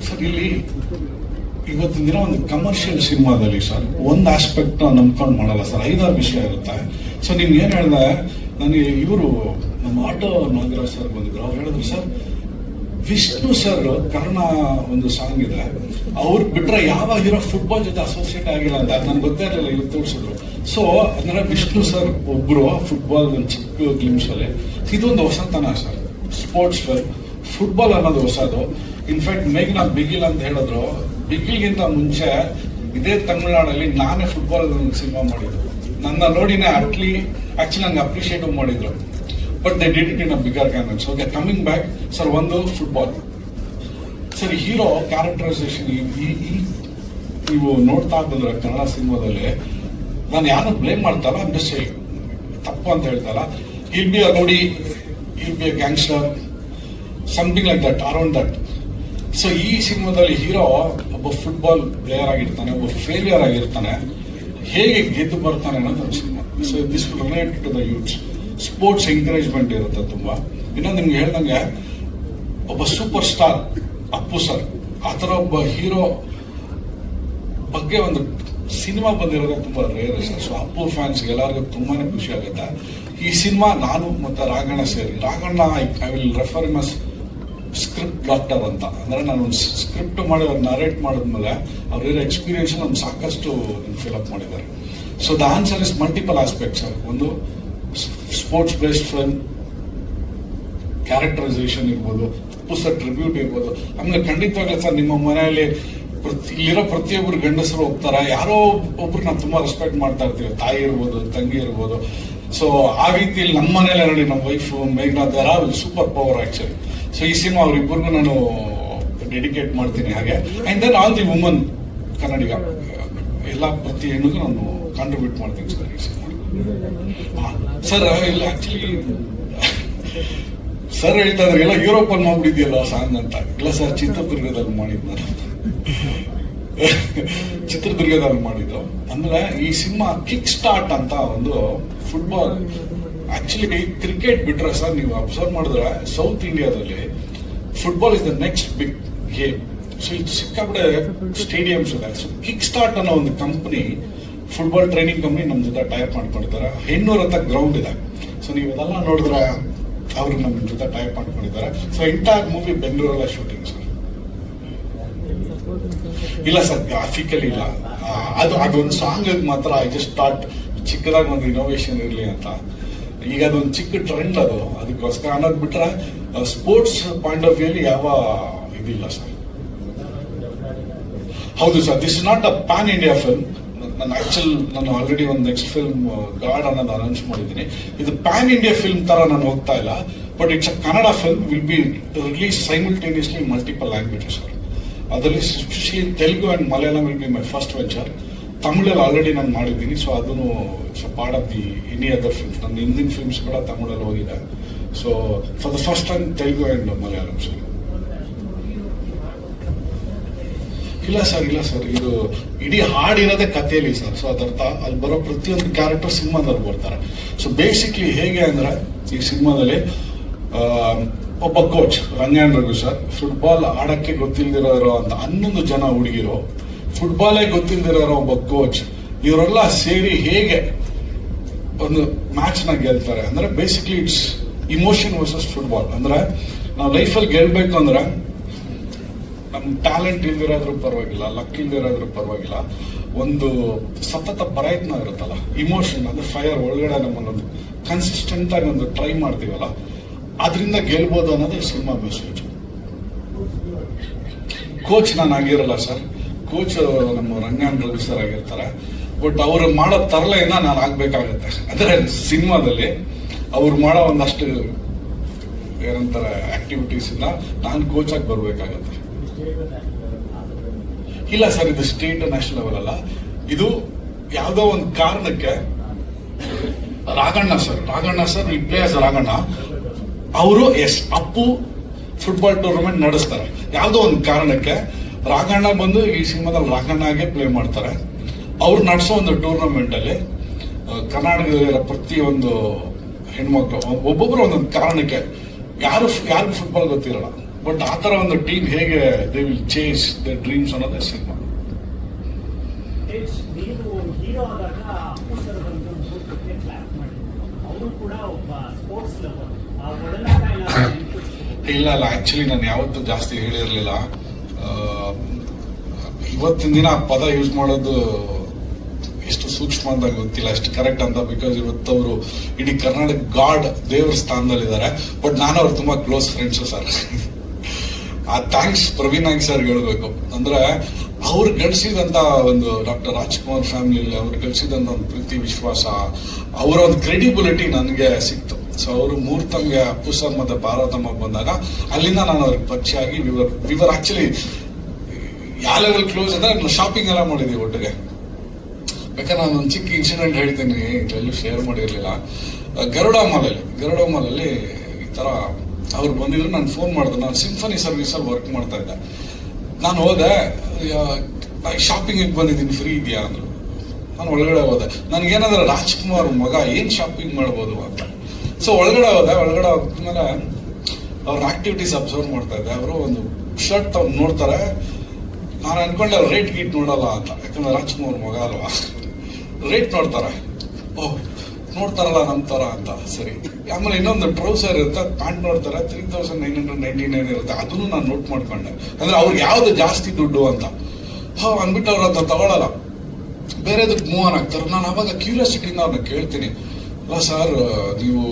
Speaker 2: sir ಇಲ್ಲಿ ಇವತ್ತಿನ ದಿನ ಒಂದು ಕಮರ್ಷಿಯಲ್ ಸಿನಿಮಾದಲ್ಲಿ ಸರ್ ಒಂದು ಆಸ್ಪೆಕ್ಟ್ ನಂಬ್ಕೊಂಡು ಮಾಡಲ್ಲ ಸರ್ ಐದಾರು ವಿಷಯ ಇರುತ್ತೆ. ಸೊ ನೀನು ಏನ್ ಹೇಳ್ದೆ? ನನಗೆ ಇವರು ನಮ್ಮ ಆಟೋ ನಾಗರಾಜ್ ಸರ್ ಬಂದಿದ್ರು. ಅವ್ರು ಹೇಳಿದ್ರು ಸರ್ ವಿಷ್ಣು ಸರ್, ಕರ್ಣ ಒಂದು ಸಾಂಗ್ ಇದೆ. ಅವ್ರು ಬಿಟ್ರೆ ಯಾವ ಹೀರೋ ಫುಟ್ಬಾಲ್ ಜೊತೆ ಅಸೋಸಿಯೇಟ್ ಆಗಿಲ್ಲ ಅಂತ ನನ್ಗೆ ಗೊತ್ತೇ ಇರಲಿಲ್ಲ ಇವ್ರು ತೋರಿಸಿದ್ರು. ಸೊ ಅಂದ್ರೆ ವಿಷ್ಣು ಸರ್ ಒಬ್ರು ಫುಟ್ಬಾಲ್ ಒಂದು ಚಿಕ್ಕ ಗ್ಲಿಮ್ಸ್ ಅಲ್ಲಿ, ಇದೊಂದು ಹೊಸತನ ಸರ್ ಸ್ಪೋರ್ಟ್ಸ್ ಫುಟ್ಬಾಲ್ ಅನ್ನೋದು ಹೊಸದು. ಇನ್ಫ್ಯಾಕ್ಟ್ ಮೇಘ್ನಾ ಬಿಗಿಲ್ ಅಂತ ಹೇಳಿದ್ರು. ಬಿಗಿಲ್ಗಿಂತ ಮುಂಚೆ ಇದೇ ತಮಿಳುನಾಡಲ್ಲಿ ನಾನೇ ಫುಟ್ಬಾಲ್ ಸಿನಿಮಾ ಮಾಡಿದ್ದು. ನನ್ನ ನೋಡಿನೇ ಅಟ್ಲಿ ಆಕ್ಚುಲಿ ನಂಗೆ ಅಪ್ರಿಷಿಯೇಟ್ ಮಾಡಿದ್ರು. But they did it in a bigger canvas okay coming back sir ಒಂದು ಫುಟ್ಬಾಲ್ ಸರ್ ಹೀರೋ ಕ್ಯಾರೆಕ್ಟರೈಸೇಷನ್ ನೀವು ನೋಡ್ತಾ ಬಂದ್ರೆ ಕನ್ನಡ ಸಿನಿಮಾದಲ್ಲಿ, ನಾನು ಯಾರು ಬ್ಲೇಮ್ ಮಾಡ್ತಾರ ಜಸ್ಟ್ ತಪ್ಪು ಅಂತ ಹೇಳ್ತಾರ ಇಲ್ ಬಿ ಅ ನೋಡಿ ಇಲ್ be a gangster something like that around that so ಈ ಸಿನಿಮಾದಲ್ಲಿ ಹೀರೋ ಒಬ್ಬ ಫುಟ್ಬಾಲ್ ಪ್ಲೇಯರ್ ಆಗಿರ್ತಾನೆ, ಒಬ್ಬ ಫೇಲಿಯರ್ ಆಗಿರ್ತಾನೆ. ಹೇಗೆ ಗೆದ್ದು ಬರ್ತಾನೆ ಅನ್ನೋದು ಒಂದು cinema. So this related to the youths sports encouragement ಇರುತ್ತೆ ತುಂಬಾ. ಇನ್ನೊಂದು ನಿಮ್ಗೆ ಹೇಳ್ದಂಗೆ, ಒಬ್ಬ ಸೂಪರ್ ಸ್ಟಾರ್ ಅಪ್ಪು ಸರ್ ಆ ಥರ ಒಬ್ಬ ಹೀರೋ ಬಗ್ಗೆ ಒಂದು ಸಿನಿಮಾ ಬಂದಿರೋದು ತುಂಬಾ rare sir so Appu fans ಎಲ್ಲರಿಗೂ ತುಂಬಾನೇ ಖುಷಿ ಆಗುತ್ತೆ. ಈ ಸಿನಿಮಾ ನಾನು ಮತ್ತು ರಾಘಣ್ಣ ಸೇರಿ, ರಾಘಣ್ಣ ಐ ವಿಲ್ ರೆಫರ್ ಮಸ್ ಸ್ಕ್ರಿಪ್ಟ್ ಡಾಕ್ಟರ್ ಅಂತ. ಅಂದ್ರೆ ನಾನು ಒಂದು ಸ್ಕ್ರಿಪ್ಟ್ ಮಾಡಿ, ಅವ್ರು ನರೇಟ್ ಮಾಡಿದ್ಮೇಲೆ ಅವರಿರೋ ಎಕ್ಸ್ಪೀರಿಯನ್ಸ್ ನಮ್ಗೆ ಸಾಕಷ್ಟು ಫಿಲಪ್ ಮಾಡಿದ್ದಾರೆ. So the answer is multiple aspect sir ಒಂದು ಸ್ಪೋರ್ಟ್ಸ್ ಬೇಸ್ಡ್ ಫಿಲ್ಮ್ ಕ್ಯಾರೆಕ್ಟರೈಸೇಷನ್ ಇರ್ಬೋದು, ಪುಸ್ತಕ ಟ್ರಿಬ್ಯೂಟ್ ಇರ್ಬೋದು. ಆಮೇಲೆ ಖಂಡಿತವಾಗ್ಲೂ ಸರ್, ನಿಮ್ಮ ಮನೆಯಲ್ಲಿ ಪ್ರತಿ, ಇಲ್ಲಿರೋ ಪ್ರತಿಯೊಬ್ಬರು ಗಂಡಸರು ಹೋಗ್ತಾರೆ. ಯಾರೋ ಒಬ್ರು ನಾವು ತುಂಬಾ ರೆಸ್ಪೆಕ್ಟ್ ಮಾಡ್ತಾ ಇರ್ತೀವಿ. ತಾಯಿ ಇರ್ಬೋದು, ತಂಗಿ ಇರ್ಬೋದು. ಸೊ ಆ ರೀತಿಯಲ್ಲಿ ನಮ್ಮ ಮನೇಲಿ ನೋಡಿ ನಮ್ಮ ವೈಫ್ ಮೇಘನಾ ದರ ಸೂಪರ್ ಪವರ್ ಆಕ್ಚುಲಿ ಸೊ ಈ ಸಿನಿಮಾ ಅವ್ರಿಬ್ಬರಿಗೂ ನಾನು ಡೆಡಿಕೇಟ್ ಮಾಡ್ತೀನಿ ಹಾಗೆ. And then all the woman Kannadiga, ಎಲ್ಲ ಪ್ರತಿ ಹೆಣ್ಣಿಗೂ ನಾನು ಕಾಂಟ್ರಿಬ್ಯೂಟ್ ಮಾಡ್ತೀನಿ ಸರ್. ಸರ್ ಇಲ್ಲ ಆಕ್ಚುಲಿ ಸರ್ ಹೇಳ್ತಾ ಇದ್ರೆ ಎಲ್ಲ ಯುರೋಪ್ ಅಲ್ಲಿ ಮಾಡ್ಬಿಟ್ಟಿದ್ಯಲ್ಲ ಸಾಂಗ್ ಅಂತ. ಇಲ್ಲ, ಸರ್, ಚಿತ್ರದುರ್ಗದಲ್ಲಿ ಮಾಡಿದ್ ಚಿತ್ರದುರ್ಗದಲ್ಲಿ ಮಾಡಿದ್ದು. ಅಂದ್ರೆ ಈ ಸಿನಿಮಾ ಕಿಕ್ ಸ್ಟಾರ್ಟ್ ಅಂತ ಒಂದು ಫುಟ್ಬಾಲ್ ಆಕ್ಚುಲಿ ಕ್ರಿಕೆಟ್ ಬಿಟ್ರೆ ಸರ್, ನೀವು ಅಬ್ಸರ್ವ್ ಮಾಡಿದ್ರೆ ಸೌತ್ ಇಂಡಿಯಾದಲ್ಲಿ football is the next big game so ಇದು ಸಿಕ್ಕಾಪಡೆ ಸ್ಟೇಡಿಯಮ್ಸ್ ಇದೆ. ಸೊ ಕಿಕ್ ಸ್ಟಾರ್ಟ್ ಅನ್ನೋ ಒಂದು ಕಂಪನಿ ಫುಟ್ಬಾಲ್ ಟ್ರೈನಿಂಗ್ ಕಂಪ್ನಿ ನಮ್ಮ ಜೊತೆ ಟೈಪ್ ಮಾಡ್ಕೊಂಡಿದ್ದಾರೆ. ಹೆಣ್ಣೂರು ಅಂತ ಗ್ರೌಂಡ್ ಇದೆ. ಸೊ ನೀವು ಇದೆಲ್ಲ ನೋಡಿದ್ರೆ ಅವರು ನಮ್ಮ ಜೊತೆ ಟೈಪ್ ಮಾಡ್ಕೊಂಡಿದ್ದಾರೆ. ಸೊ ಇಂಟೈರ್ ಮೂವಿ ಬೆಂಗಳೂರಲ್ಲ ಶೂಟಿಂಗ್ ಸರ್ ಇಲ್ಲ ಸರ್ ಗ್ರಾಫಿಕಲಿ ಇಲ್ಲ. ಅದು, ಅದೊಂದು ಸಾಂಗ್ ಮಾತ್ರ ಐ ಜಸ್ಟ್ ಸ್ಟಾರ್ಟ್ ಚಿಕ್ಕದಾಗಿ ಒಂದು ಇನೋವೇಶನ್ ಇರಲಿ ಅಂತ. ಈಗ ಅದೊಂದು ಚಿಕ್ಕ ಟ್ರೆಂಡ್ ಅದು. ಅದಕ್ಕೋಸ್ಕರ ಅನ್ನೋದು ಬಿಟ್ರೆ ಸ್ಪೋರ್ಟ್ಸ್ ಪಾಯಿಂಟ್ ಆಫ್ ವ್ಯೂಲಿ ಯಾವ ಇದಿಲ್ಲ ಸರ್ ಹೌದು sir this not a pan India film ನಾನು ಆಕ್ಚುಲ್ ನಾನು ಆಲ್ರೆಡಿ ಒಂದು ನೆಕ್ಸ್ಟ್ ಫಿಲ್ಮ್ ಗಾಡ್ ಅನ್ನೋದು ಅನೌನ್ಸ್ ಮಾಡಿದ್ದೀನಿ. ಇದು ಪ್ಯಾನ್ ಇಂಡಿಯಾ ಫಿಲ್ಮ್ ತರ ನಾನು ಹೋಗ್ತಾ ಇಲ್ಲ but it's a Kannada film will be release simultaneously multiple languages ಅದರಲ್ಲಿ specially Telugu and Malayalam will be my first venture ತಮಿಳಲ್ಲಿ already ನಾನು ಮಾಡಿದ್ದೀನಿ ಸೊ ಅದನ್ನು it's a part of the any other films ನನ್ನ ಹಿಂದಿನ ಫಿಲ್ಮ್ಸ್ ಕೂಡ ತಮಿಳಲ್ಲಿ ಹೋಗಿದೆ. So for the first time Telugu and Malayalam sir ಇಲ್ಲ sir ಇಲ್ಲ ಸರ್ ಇದು ಇಡೀ ಹಾಡಿರೋದೇ ಕಥೆಯಲ್ಲಿ ಸರ್. ಸೊ ಅದರ್ಥ ಅಲ್ಲಿ ಬರೋ ಪ್ರತಿಯೊಂದು ಕ್ಯಾರೆಕ್ಟರ್ ಸಿನಿಮಾದಲ್ಲಿ ಬರ್ತಾರೆ. ಸೊ ಬೇಸಿಕ್ಲಿ ಹೇಗೆ ಅಂದ್ರೆ ಈ ಸಿನಿಮಾದಲ್ಲಿ ಒಬ್ಬ coach Rangayana Raghu sir football ಆಡಕ್ಕೆ ಗೊತ್ತಿಲ್ದಿರೋ ಅಂತ ಹನ್ನೊಂದು ಜನ ಹುಡುಗಿರು ಫುಟ್ಬಾಲೇ ಗೊತ್ತಿಲ್ದಿರೋ ಒಬ್ಬ ಕೋಚ್ ಇವರೆಲ್ಲ ಸೇರಿ ಹೇಗೆ ಒಂದು ಮ್ಯಾಚ್ನ ಗೆಲ್ತಾರೆ ಅಂದ್ರೆ basically it's emotion versus football ಅಂದ್ರೆ ನಾವು ಲೈಫಲ್ಲಿ ಗೆಲ್ಬೇಕು ಅಂದ್ರೆ ನಮ್ ಟ್ಯಾಲೆಂಟ್ ಇಲ್ದಿರೋದ್ರೂ ಪರವಾಗಿಲ್ಲ ಲಕ್ ಇಲ್ದಿರೋದ್ರೂ ಪರವಾಗಿಲ್ಲ. ಒಂದು ಸತತ ಪ್ರಯತ್ನ ಇರುತ್ತಲ್ಲ ಇಮೋಷನ್ ಅಂದ್ರೆ ಫೈರ್ ಒಳಗಡೆ ನಮ್ಮನ್ನೊಂದು ಕನ್ಸಿಸ್ಟೆಂಟ್ ಆಗಿ ಒಂದು ಟ್ರೈ ಮಾಡ್ತೀವಲ್ಲ, ಅದರಿಂದ ಗೆಲ್ಬೋದು ಈ ಸಿನಿಮಾ ಮೆಸೇಜ್ ಕೋಚ್ ನಾನು ಆಗಿರಲ್ಲ ಸರ್ ಕೋಚ್ ನಮ್ಮ ರಂಗಾಯಣ್ ರವಿ ಸರ್ ಆಗಿರ್ತಾರೆ. ಬಟ್ ಅವರು ಮಾಡೋ ತರಲೆಯನ್ನ ನಾನು ಆಗ್ಬೇಕಾಗತ್ತೆ. ಅಂದ್ರೆ ಸಿನಿಮಾದಲ್ಲಿ ಅವ್ರು ಮಾಡೋ ಒಂದಷ್ಟು ಏನಂತಾರೆ ಆಕ್ಟಿವಿಟೀಸ್ ಇಂದ ನಾನು ಕೋಚ್ ಆಗಿ ಬರ್ಬೇಕಾಗತ್ತೆ. ಇಲ್ಲ ಸರ್, ಇದು ಸ್ಟೇಟ್ ನ್ಯಾಷನಲ್ ಲೆವೆಲ್ ಅಲ್ಲ. ಇದು ಯಾವುದೋ ಒಂದು ಕಾರಣಕ್ಕೆ ರಾಘಣ್ಣ ಸರ್ ರಾಘಣ್ಣ ಸರ್ ಈ ಪ್ಲೇಯರ್ಸ್ ರಾಘಣ್ಣ ಅವರು ಎಸ್ ಅಪ್ಪು ಫುಟ್ಬಾಲ್ ಟೂರ್ನಮೆಂಟ್ ನಡೆಸ್ತಾರೆ. ಯಾವುದೋ ಒಂದು ಕಾರಣಕ್ಕೆ ರಾಘಣ್ಣ ಬಂದು ಈ ಸಿನಿಮಾದಲ್ಲಿ ರಾಘಣ್ಣಗೆ ಪ್ಲೇ ಮಾಡ್ತಾರೆ. ಅವ್ರು ನಡೆಸೋ ಒಂದು ಟೂರ್ನಮೆಂಟ್ ಅಲ್ಲಿ ಕರ್ನಾಟಕದಲ್ಲಿರೋ ಪ್ರತಿಯೊಂದು ಹೆಣ್ಮಕ್ಳು, ಒಬ್ಬೊಬ್ರು ಒಂದೊಂದು ಕಾರಣಕ್ಕೆ, ಯಾರು, ಯಾರಿಗೂ ಫುಟ್ಬಾಲ್ ಗೊತ್ತಿರಲ್ಲ. ಬಟ್ ಆ ತರ ಒಂದು ಟೀಮ್ ಹೇಗೆ they will chase the dreams ಅನ್ನೋದೇ ಸಿನಿಮಾ? ಇಲ್ಲ ಅಲ್ಲ ಆಕ್ಚುಲಿ ನಾನು ಯಾವತ್ತೂ ಜಾಸ್ತಿ ಹೇಳಿರಲಿಲ್ಲ. ಇವತ್ತಿನ ದಿನ ಆ ಪದ ಯೂಸ್ ಮಾಡೋದು ಎಷ್ಟು ಸೂಕ್ಷ್ಮ ಅಂತ ಗೊತ್ತಿಲ್ಲ ಎಷ್ಟು ಕರೆಕ್ಟ್ ಅಂತ ಬಿಕಾಸ್ ಇವತ್ತು ಅವರು ಇಡೀ ಕರ್ನಾಟಕ ಗಾಡ್ ದೇವ್ರ ಸ್ಥಾನದಲ್ಲಿದ್ದಾರೆ ಬಟ್ ನಾನು ಅವ್ರು ತುಂಬಾ ಕ್ಲೋಸ್ ಫ್ರೆಂಡ್ಸು ಸರ್. ಆ ಥ್ಯಾಂಕ್ಸ್ ಪ್ರವೀಣ್ ನಾಯ್ಕ್ ಸರ್ ಹೇಳಬೇಕು. ಅಂದ್ರೆ ಅವ್ರು ಗಳಿಸಿದಂತ ಒಂದು ಡಾಕ್ಟರ್ ರಾಜ್ಕುಮಾರ್ ಫ್ಯಾಮಿಲಿಯಲ್ಲಿ ಅವ್ರು ಗಳಿಸಿದಂತ ಒಂದು ಪ್ರೀತಿ, ವಿಶ್ವಾಸ, ಅವರ ಒಂದು ಕ್ರೆಡಿಬಿಲಿಟಿ ನನಗೆ ಸಿಕ್ತು. ಸೊ ಅವರು ಮೂರ್ತಮ್ಗೆ ಅಪ್ಪು ಸರ್ ಮತ್ತೆ ಬಂದಾಗ ಅಲ್ಲಿಂದ ನಾನು ಅವ್ರಿಗೆ ಪರಿಚಯ ಆಗಿ we were we were actually ಯಾವ ಲೆವೆಲ್ ಕ್ಲೋಸ್ ಅಂದ್ರೆ ಶಾಪಿಂಗ್ ಎಲ್ಲ ಮಾಡಿದೀವಿ ಒಟ್ಟಿಗೆ. ಯಾಕಂದ್ರೆ ನಾನು ಒಂದು ಚಿಕ್ಕ ಇನ್ಸಿಡೆಂಟ್ ಹೇಳ್ತೀನಿ ಇದೆಲ್ಲೂ ಶೇರ್ ಮಾಡಿರಲಿಲ್ಲ. ಗರುಡ ಮಾಲಲ್ಲಿ ಗರುಡ ಮಾಲಲ್ಲಿ ಈ ತರ ಅವ್ರು ಬಂದಿದ್ರು, ನಾನು ಫೋನ್ ಮಾಡಿದೆ. ನಾನು ಸಿಂಫನಿ ಸರ್ವಿಸ್ ಅಲ್ಲಿ ವರ್ಕ್ ಮಾಡ್ತಾ ಇದ್ದೆ. ನಾನು ಹೋದೆ ಶಾಪಿಂಗ್ ಬಂದಿದ್ದೀನಿ ಫ್ರೀ ಇದೆಯಾ ಅಂದ್ರು. ನಾನು ಒಳಗಡೆ ಹೋದೆ. ನನಗೇನಾದ್ರೆ ರಾಜ್ಕುಮಾರ್ ಮಗ ಏನ್ ಶಾಪಿಂಗ್ ಮಾಡ್ಬೋದು ಅಂತ. ಸೊ ಒಳಗಡೆ ಹೋದೆ. ಒಳಗಡೆ ಹೋದ್ಮೇಲೆ ಅವ್ರ ಆಕ್ಟಿವಿಟೀಸ್ ಅಬ್ಸರ್ವ್ ಮಾಡ್ತಾ ಇದ್ದೆ. ಅವರು ಒಂದು ಶರ್ಟ್ ಅವ್ರು ನೋಡ್ತಾರೆ. ನಾನು ಅನ್ಕೊಂಡೆ ರೇಟ್ ಗೀಟ್ ನೋಡಲ್ಲ ಅಂತ. ಯಾಕಂದ್ರೆ ರಾಜ್ಕುಮಾರ್ ಮಗ ಅಲ್ವಾ? *laughs* ರೇಟ್ ನೋಡ್ತಾರೆ. ಓಹ್ ನೋಡ್ತಾರಲ್ಲ ನಮ್ಮ ಥರ ಅಂತ, ಸರಿ. ಆಮೇಲೆ ಇನ್ನೊಂದು ಟ್ರೌಸರ್ ಇರುತ್ತೆ ಪ್ಯಾಂಟ್ ನೋಡ್ತಾರೆ three thousand nine hundred ninety nine ಇರುತ್ತೆ. ಅದನ್ನು ನಾನು ನೋಟ್ ಮಾಡ್ಕೊಂಡೆ. ಅಂದ್ರೆ ಅವ್ರಿಗೆ ಯಾವ್ದು ಜಾಸ್ತಿ ದುಡ್ಡು ಅಂತ. ಹಾ, ಅಂದ್ಬಿಟ್ಟು ಅವ್ರು ಅಂತ ಬೇರೆ ಬೇರೆದಕ್ಕೆ ಮೂವ್ ಆನ್ ಆಗ್ತಾರೆ. ನಾನು ಅವಾಗ ಕ್ಯೂರಿಯಾಸಿಟಿಯಿಂದ ಅವ್ರನ್ನ ಕೇಳ್ತೀನಿ. ಅಲ್ಲ ಸರ್ ನೀವು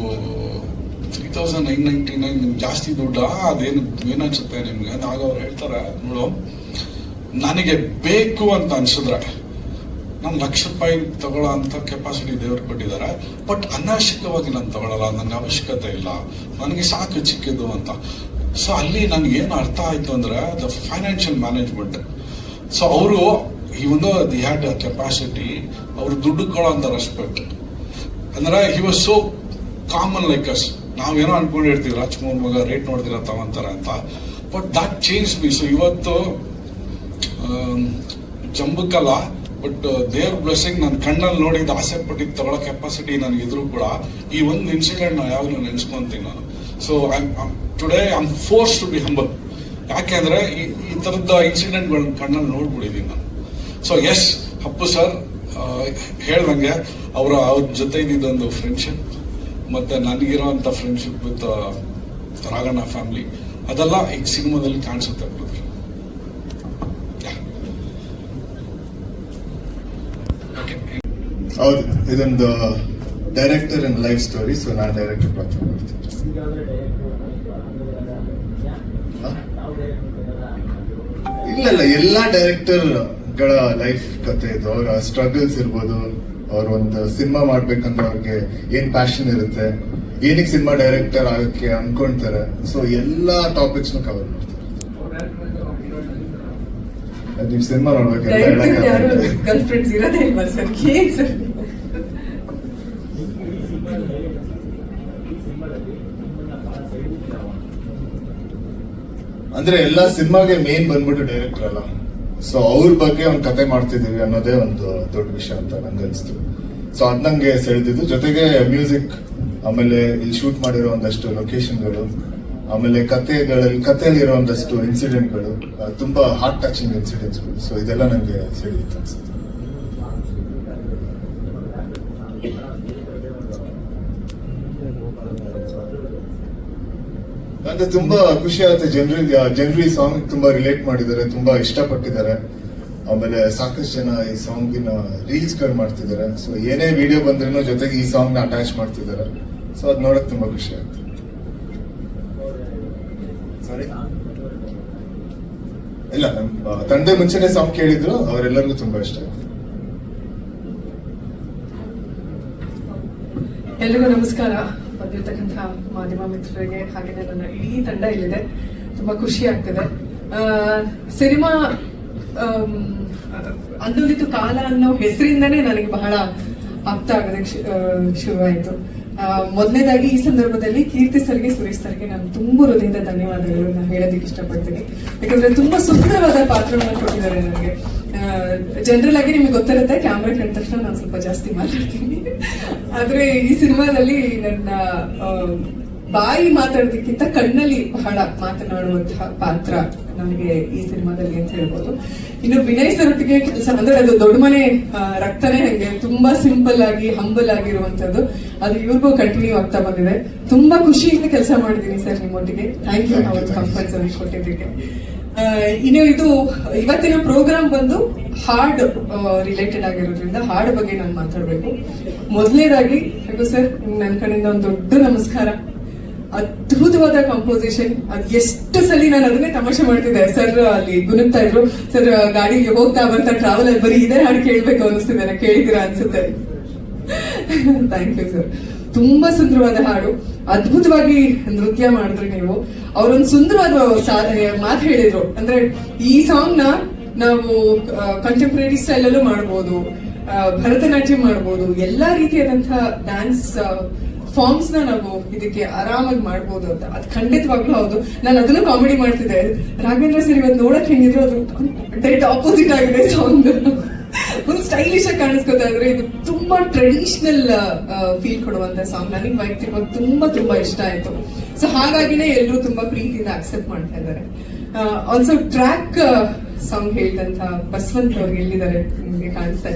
Speaker 2: three thousand nine ninety nine ನಿಮ್ಗೆ ಜಾಸ್ತಿ ದುಡ್ಡಾ? ಅದೇನು ಏನನ್ಸುತ್ತೆ ನಿಮ್ಗೆ? ಆಗ ಅವ್ರು ಹೇಳ್ತಾರೆ, ನೋಡು, ನನಗೆ ಬೇಕು ಅಂತ ಅನ್ಸಿದ್ರೆ. ನಾನು ಲಕ್ಷ ರೂಪಾಯಿ ತಗೊಳ್ಳೋ ಅಂತ ಕೆಪಾಸಿಟಿ ದೇವ್ರು ಕೊಟ್ಟಿದ್ದಾರೆ ಬಟ್ ಅನಾವಶ್ಯಕವಾಗಿ ನಾನು ತಗೊಳ್ಳಲ್ಲ ನನ್ನ ಅವಶ್ಯಕತೆ ಇಲ್ಲ ನನಗೆ ಸಾಕು ಚಿಕ್ಕಿದ್ದು ಅಂತ. ಸೊ ಅಲ್ಲಿ ನನಗೆ ಏನು ಅರ್ಥ ಆಯ್ತು ಅಂದ್ರೆ ದ ಫೈನಾನ್ಷಿಯಲ್ ಮ್ಯಾನೇಜ್ಮೆಂಟ್ ಸೊ ಅವರು ಈ ಒಂದು ದಿ ಹ್ಯಾಡ್ ಕೆಪಾಸಿಟಿ ಅವರು ದುಡ್ಡು ಕೊಡೋ ಅಂತ ರೆಸ್ಪೆಕ್ಟ್ ಅಂದ್ರೆ he was so common like us ನಾವೇನೋ ಅನ್ಕೊಂಡಿರ್ತೀವಿ ರಾಜ್ಕುಮಾರ್ ಮಗ ರೇಟ್ ನೋಡ್ತೀರ ತಗೊಂತಾರೆ ಅಂತ. But that change me so ಇವತ್ತು ಆಮ್, ಜಂಬಕ್ಕಲ್ಲ ಬಟ್ ದೇವ್ರ ಬ್ಲೆಸ್ಸಿಂಗ್ ನನ್ನ ಕಣ್ಣಲ್ಲಿ ನೋಡಿದ ಆಸೆ ಪಟ್ಟಿದ್ದು ತಗೊಳ್ಳೋ ಕೆಪಾಸಿಟಿ ನನಗೆ ಇದ್ರು ಕೂಡ. ಈ ಒಂದು ಇನ್ಸಿಡೆಂಟ್ ನಾನು ಯಾವಾಗಲೂ ನೆನೆಸ್ಕೊಂತೀನಿ ನಾನು. So I today I am force to be humble ಯಾಕೆಂದ್ರೆ ಈ ಈ ಥರದ ಇನ್ಸಿಡೆಂಟ್ಗಳನ್ನ ಕಣ್ಣಲ್ಲಿ ನೋಡ್ಬಿಟ್ಟಿದ್ದೀನಿ ನಾನು. ಸೊ ಎಸ್ ಅಪ್ಪು ಸರ್ ಹೇಳ್ದಂಗೆ ಅವರ, ಅವ್ರ ಜೊತೆ ಇದ್ದಿದ್ದೊಂದು ಫ್ರೆಂಡ್ಶಿಪ್ ಮತ್ತೆ ನನಗಿರೋಂಥ ಫ್ರೆಂಡ್ಶಿಪ್ ವಿತ್ ರಾಗಣ್ಣ ಫ್ಯಾಮಿಲಿ ಅದೆಲ್ಲ ಈಗ ಸಿನಿಮಾದಲ್ಲಿ ಕಾಣಿಸುತ್ತೆ
Speaker 5: ಹೌದು ಇದೊಂದು director and life story so ನಾನು ಡೈರೆಕ್ಟರ್ ಪ್ರಾಚಾರ ಮಾಡ್ತೀನಿ. ಇಲ್ಲ ಇಲ್ಲ ಎಲ್ಲ ಡೈರೆಕ್ಟರ್ಗಳ ಲೈಫ್ ಕತೆ ಇದು. ಅವರ ಸ್ಟ್ರಗಲ್ಸ್ ಇರ್ಬೋದು ಅವ್ರ ಒಂದು ಸಿನಿಮಾ ಮಾಡ್ಬೇಕಂದ್ರೆ ಅವ್ರಿಗೆ ಏನ್ ಪ್ಯಾಷನ್ ಇರುತ್ತೆ ಏನಕ್ಕೆ ಸಿನಿಮಾ ಡೈರೆಕ್ಟರ್ ಆಗಕ್ಕೆ ಅನ್ಕೊಂತಾರೆ. ಸೊ ಎಲ್ಲ ಟಾಪಿಕ್ಸ್ ಕವರ್ ಮಾಡ್ತಾರೆ ನೀವು ಸಿನಿಮಾ ನೋಡ್ಬೇಕಂದ್ರೆ
Speaker 4: ಡೈರೆಕ್ಟರ್ ಯಾರು
Speaker 5: ಹೇಳಕ್ಕಾಗಲ್ಲ.
Speaker 4: ಗರ್ಲ್ ಫ್ರೆಂಡ್ಸ್ ಇರೋದೇ ಇಲ್ವಾ ಸರ್ ಏನ್ ಸರ್
Speaker 5: ಅಂದ್ರೆ ಎಲ್ಲಾ ಸಿನಿಮಾಗೆ ಮೇನ್ ಬಂದ್ಬಿಟ್ಟು ಡೈರೆಕ್ಟರ್ ಅಲ್ಲ. ಸೊ ಅವ್ರ ಬಗ್ಗೆ ಒಂದು ಕತೆ ಮಾಡ್ತಿದೀವಿ ಅನ್ನೋದೇ ಒಂದು ದೊಡ್ಡ ವಿಷಯ ಅಂತ ನಂಗೆ ಅನಿಸ್ತು. ಸೊ ಅದ್ ನಂಗೆ ಸೆಳೆದಿದ್ದು. ಜೊತೆಗೆ ಮ್ಯೂಸಿಕ್ ಆಮೇಲೆ ಇಲ್ಲಿ ಶೂಟ್ ಮಾಡಿರೋ ಒಂದಷ್ಟು ಲೊಕೇಶನ್ಗಳು ಆಮೇಲೆ ಕತೆಗಳಲ್ಲಿ ಕಥೆಯಲ್ಲಿ ಇರೋ ಒಂದಷ್ಟು ಇನ್ಸಿಡೆಂಟ್ಗಳು ತುಂಬಾ ಹಾರ್ಟ್ ಟಚಿಂಗ್ ಇನ್ಸಿಡೆಂಟ್ಸ್ಗಳು ಸೊ ಇದೆಲ್ಲ ನಂಗೆ ಸೆಳೆಯುತ್ತೆ ಅನ್ಸುತ್ತೆ. ಅಂದ್ರೆ ತುಂಬಾ ಖುಷಿ ಆಗುತ್ತೆ. ಜನರು ಈ ಸಾಂಗ್ ತುಂಬಾ ರಿಲೇಟ್ ಮಾಡಿದ್ದಾರೆ, ತುಂಬಾ ಇಷ್ಟಪಟ್ಟಿದ್ದಾರೆ. ಆಮೇಲೆ ಸಾಕಷ್ಟು ಜನ ಈ ಸಾಂಗಿನ ರೀಲ್ಸ್ಗಳು ಮಾಡ್ತಿದ್ದಾರೆ. ಸೊ ಏನೇ ವಿಡಿಯೋ ಬಂದ್ರೂ ಜೊತೆಗೆ ಈ ಸಾಂಗ್ನ ಅಟ್ಯಾಚ್ ಮಾಡ್ತಿದ್ದಾರೆ. ಸೊ ಅದ್ ನೋಡಕ್ ತುಂಬಾ ಖುಷಿ ಆಗುತ್ತೆ. ಸಾರಿ ಇಲ್ಲ ನಮ್ಮ ತಂದೆ ಮುಂಚೆನೆ ಸಾಂಗ್ ಕೇಳಿದ್ರು, ಅವರೆಲ್ಲರಿಗೂ ತುಂಬಾ ಇಷ್ಟ ಆಯ್ತು
Speaker 6: ಎಲ್ರಿಗೂ ನಮಸ್ಕಾರ. ಬಂದಿರತಕ್ಕಂಥ ಮಾಧ್ಯಮ ಮಿತ್ರರಿಗೆ ಹಾಗೆ ನನ್ನ ಇಡೀ ತಂಡ ಇಲ್ಲಿದೆ. ತುಂಬಾ ಖುಷಿ ಆಗ್ತಿದೆ. ಸಿನಿಮಾ ಅಂದೊಂದಿತ್ತು ಕಾಲ ಅನ್ನೋ ಹೆಸರಿಂದನೇ ನನಗೆ ಬಹಳ ಅರ್ಥ ಆಗೋದಕ್ಕೆ ಶುರುವಾಯಿತು. ಮೊದಲನೇದಾಗಿ ಈ ಸಂದರ್ಭದಲ್ಲಿ ಕೀರ್ತಿ ಸರ್ಗೆ, ಸುರೇಶ್ ಸರ್ಗೆ ನಾನು ತುಂಬ ಹೃದಯದ ಧನ್ಯವಾದಗಳನ್ನ ಹೇಳೋದಕ್ಕೆ ಇಷ್ಟಪಡ್ತೀನಿ. ಯಾಕಂದ್ರೆ ತುಂಬಾ ಸುಂದರವಾದ ಪಾತ್ರವನ್ನು ಕೊಟ್ಟಿದ್ದಾರೆ ನನಗೆ. ಜನರಲ್ ಆಗಿ ನಿಮಗೆ ಗೊತ್ತಿರುತ್ತೆ, ಕ್ಯಾಮ್ರಾ ಕಂಡ ತಕ್ಷಣ ನಾನು ಸ್ವಲ್ಪ ಜಾಸ್ತಿ ಮಾತಾಡ್ತೀನಿ. ಆದ್ರೆ ಈ ಸಿನಿಮಾದಲ್ಲಿ ನನ್ನ ಬಾಯಿ ಮಾತಾಡೋದಕ್ಕಿಂತ ಕಣ್ಣಲ್ಲಿ ಬಹಳ ಮಾತನಾಡುವಂತಹ ಪಾತ್ರ ನನಗೆ ಈ ಸಿನಿಮಾದಲ್ಲಿ ಅಂತ ಹೇಳ್ಬೋದು. ಇನ್ನು ವಿನಯ್ ಸರೊಟ್ಟಿಗೆ ಕೆಲಸ ಅಂದ್ರೆ ಅದು ದೊಡ್ಡ ಮನೆ ರಕ್ತನೇ ಹಂಗೆ. ತುಂಬಾ ಸಿಂಪಲ್ ಆಗಿ ಹಂಬಲ್ ಆಗಿರುವಂತದ್ದು ಅದು ಇವ್ರಿಗೂ ಕಂಟಿನ್ಯೂ ಆಗ್ತಾ ಬಂದಿದೆ. ತುಂಬಾ ಖುಷಿಯಿಂದ ಕೆಲಸ ಮಾಡಿದೀನಿ ಸರ್ ನಿಮ್ಮೊಟ್ಟಿಗೆ. ಥ್ಯಾಂಕ್ ಯು ನಾವು ಕಂಫರ್ಟ್ ಸರ್ ಕೊಟ್ಟಿದ್ದಕ್ಕೆ. ಇನ್ನು ಇದು ಇವತ್ತಿನ ಪ್ರೋಗ್ರಾಮ್ ಬಂದು ಹಾಡ್ ರಿಲೇಟೆಡ್ ಆಗಿರೋದ್ರಿಂದ ಹಾಡ್ ಬಗ್ಗೆ ನಾನು ಮಾತಾಡಬೇಕು. ಮೊದಲನೇದಾಗಿ ಸರ್ ನನ್ನ ಕಡೆಯಿಂದ ಒಂದು ದೊಡ್ಡ ನಮಸ್ಕಾರ. ಅದ್ಭುತವಾದ ಕಂಪೋಸಿಷನ್ ಅದ್ ಎಷ್ಟು ಸಲ ನಾನು ಅದನ್ನೇ ತಮಾಷೆ ಮಾಡ್ತಿದ್ದೆ. ಸರ್ ಅಲ್ಲಿ ಗುನುಗ್ತಾ ಇದ್ರು. ಸರ್ ಗಾಡಿಗೆ ಹೋಗ್ತಾ ಬರ್ತಾ ಟ್ರಾವೆಲ್ ಅಲ್ಲಿ ಬರೀ ಇದೇ ಹಾಡು ಕೇಳ್ಬೇಕು ಅನಿಸ್ತಿದೆ ಕೇಳಿದಿರಾ ಅನ್ಸುತ್ತೆ. ಥ್ಯಾಂಕ್ ಯು ಸರ್ ತುಂಬಾ ಸುಂದರವಾದ ಹಾಡು. ಅದ್ಭುತವಾಗಿ ನೃತ್ಯ ಮಾಡಿದ್ರಿ ನೀವು. ಅವರೊಂದು ಸುಂದರವಾದ ಮಾತು ಹೇಳಿದ್ರು. ಅಂದ್ರೆ ಈ ಸಾಂಗ್ನ ನಾವು ಕಂಟೆಂಪ್ರರಿ ಸ್ಟೈಲ್ ಅಲ್ಲೂ ಮಾಡ್ಬೋದು ಭರತನಾಟ್ಯ ಮಾಡ್ಬೋದು, ಎಲ್ಲಾ ರೀತಿಯಾದಂತಹ ಡ್ಯಾನ್ಸ್ ಫಾರ್ಮ್ಸ್ನ ನಾವು ಇದಕ್ಕೆ ಆರಾಮಾಗಿ ಮಾಡ್ಬೋದು ಅಂತ. ಅದು ಖಂಡಿತವಾಗ್ಲೂ ಹೌದು. ನಾನು ಅದನ್ನು ಕಾಮಿಡಿ ಮಾಡ್ತಿದ್ದೆ. ರಾಘವೇಂದ್ರ ಸರ್ ಇವತ್ತು ನೋಡಕ್ ಹೆಂಗಿದ್ರು ಅದು ಡೈರೆಕ್ಟ್ ಆಪೋಸಿಟ್ ಆಗಿದೆ ಸಾಂಗ್ ಒಂದು ಸ್ಟೈಲಿಶ್ ಆಗಿ ಕಾಣಿಸ್ಕೊತಾ ಇದ್ರೆ ಇದು ತುಂಬಾ ಟ್ರೆಡಿಷನಲ್ ಫೀಲ್ ಕೊಡುವಂತ ಸಾಂಗ್ ನನಗೆ ವೈಯಕ್ತಿಕವಾಗಿ ತುಂಬಾ ತುಂಬಾ ಇಷ್ಟ ಆಯ್ತು. ಸೊ ಹಾಗಾಗಿನೇ ಎಲ್ಲರೂ ತುಂಬಾ ಪ್ರೀತಿಯಿಂದ ಅಕ್ಸೆಪ್ಟ್ ಮಾಡ್ತಾ ಇದ್ದಾರೆ. ಆಲ್ಸೋ ಟ್ರ್ಯಾಕ್ ಸಾಂಗ್ ಹೇಳಿದಂತ ಬಸವಂತ್ ಅವ್ರು ಎಲ್ಲಿದ್ದಾರೆ ನಿಮ್ಗೆ ಇದೆ.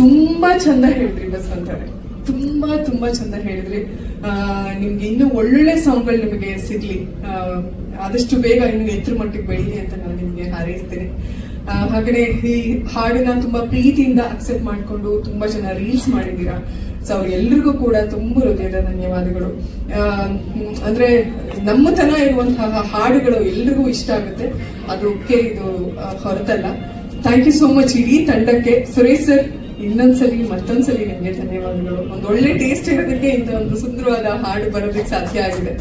Speaker 6: ತುಂಬಾ ಚಂದ ಹೇಳಿದ್ರಿ ಬಸವಂತ್ ಅವರೇ. ತುಂಬಾ ತುಂಬಾ ಚಂದ ಹೇಳಿದ್ರಿ. ನಿಮ್ಗೆ ಇನ್ನೂ ಒಳ್ಳೊಳ್ಳೆ ಸಾಂಗ್ಗಳು ನಿಮಗೆ ಸಿಗ್ಲಿ. ಆದಷ್ಟು ಬೇಗ ಇನ್ನು ಎತ್ತರ ಮಟ್ಟಿಗೆ ಬೆಳೀಲಿ ಅಂತ ನಾನು ನಿಮ್ಗೆ ಹಾರೈಸ್ತೀನಿ. ಆ, ಹಾಗೇನೆ ಈ ಹಾಡನ್ನ ತುಂಬಾ ಪ್ರೀತಿಯಿಂದ ಅಕ್ಸೆಪ್ಟ್ ಮಾಡ್ಕೊಂಡು ತುಂಬಾ ಜನ ರೀಲ್ಸ್ ಮಾಡಿದ್ದೀರಾ? ಸೊ ಅವ್ರೆಲ್ರಿಗೂ ಕೂಡ ತುಂಬ ಹೃದಯದ ಧನ್ಯವಾದಗಳು. ಅಂದ್ರೆ ನಮ್ಮತನ ಇರುವಂತಹ ಹಾಡುಗಳು ಎಲ್ರಿಗೂ ಇಷ್ಟ ಆಗುತ್ತೆ. ಅದಕ್ಕೆ ಇದು ಹೊರತಲ್ಲ. ಥ್ಯಾಂಕ್ ಯು ಸೋ ಮಚ್ ಇಡೀ ತಂಡಕ್ಕೆ. ಸುರೇಶ್ ಸರ್ ಇನ್ನೊಂದ್ಸಲಿ ಮತ್ತೊಂದ್ಸಲಿ ನಿಮಗೆ ಧನ್ಯವಾದಗಳು. ಒಂದು ಒಳ್ಳೆ ಟೇಸ್ಟ್ ಇರೋದಕ್ಕೆ ಇಂಥ ಒಂದು ಸುಂದರವಾದ ಹಾಡು ಬರೋದಕ್ಕೆ ಸಾಧ್ಯ ಆಗಿದೆ.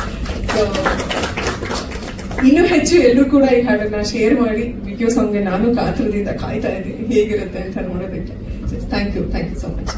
Speaker 6: ಸೊ ಇನ್ನೂ ಹೆಚ್ಚು ಎಲ್ಲರೂ ಕೂಡ ಈ ಹಾಡನ್ನ ಶೇರ್ ಮಾಡಿ ವಿಡಿಯೋ ಸಾಂಗ್ಗೆ ನಾನು ಕಾತುರದಿಂದ ಕಾಯ್ತಾ ಇದ್ದೀನಿ. ಹೇಗಿರುತ್ತೆ ಅಂತ ನೋಡೋದಕ್ಕೆ. Thank you thank you so much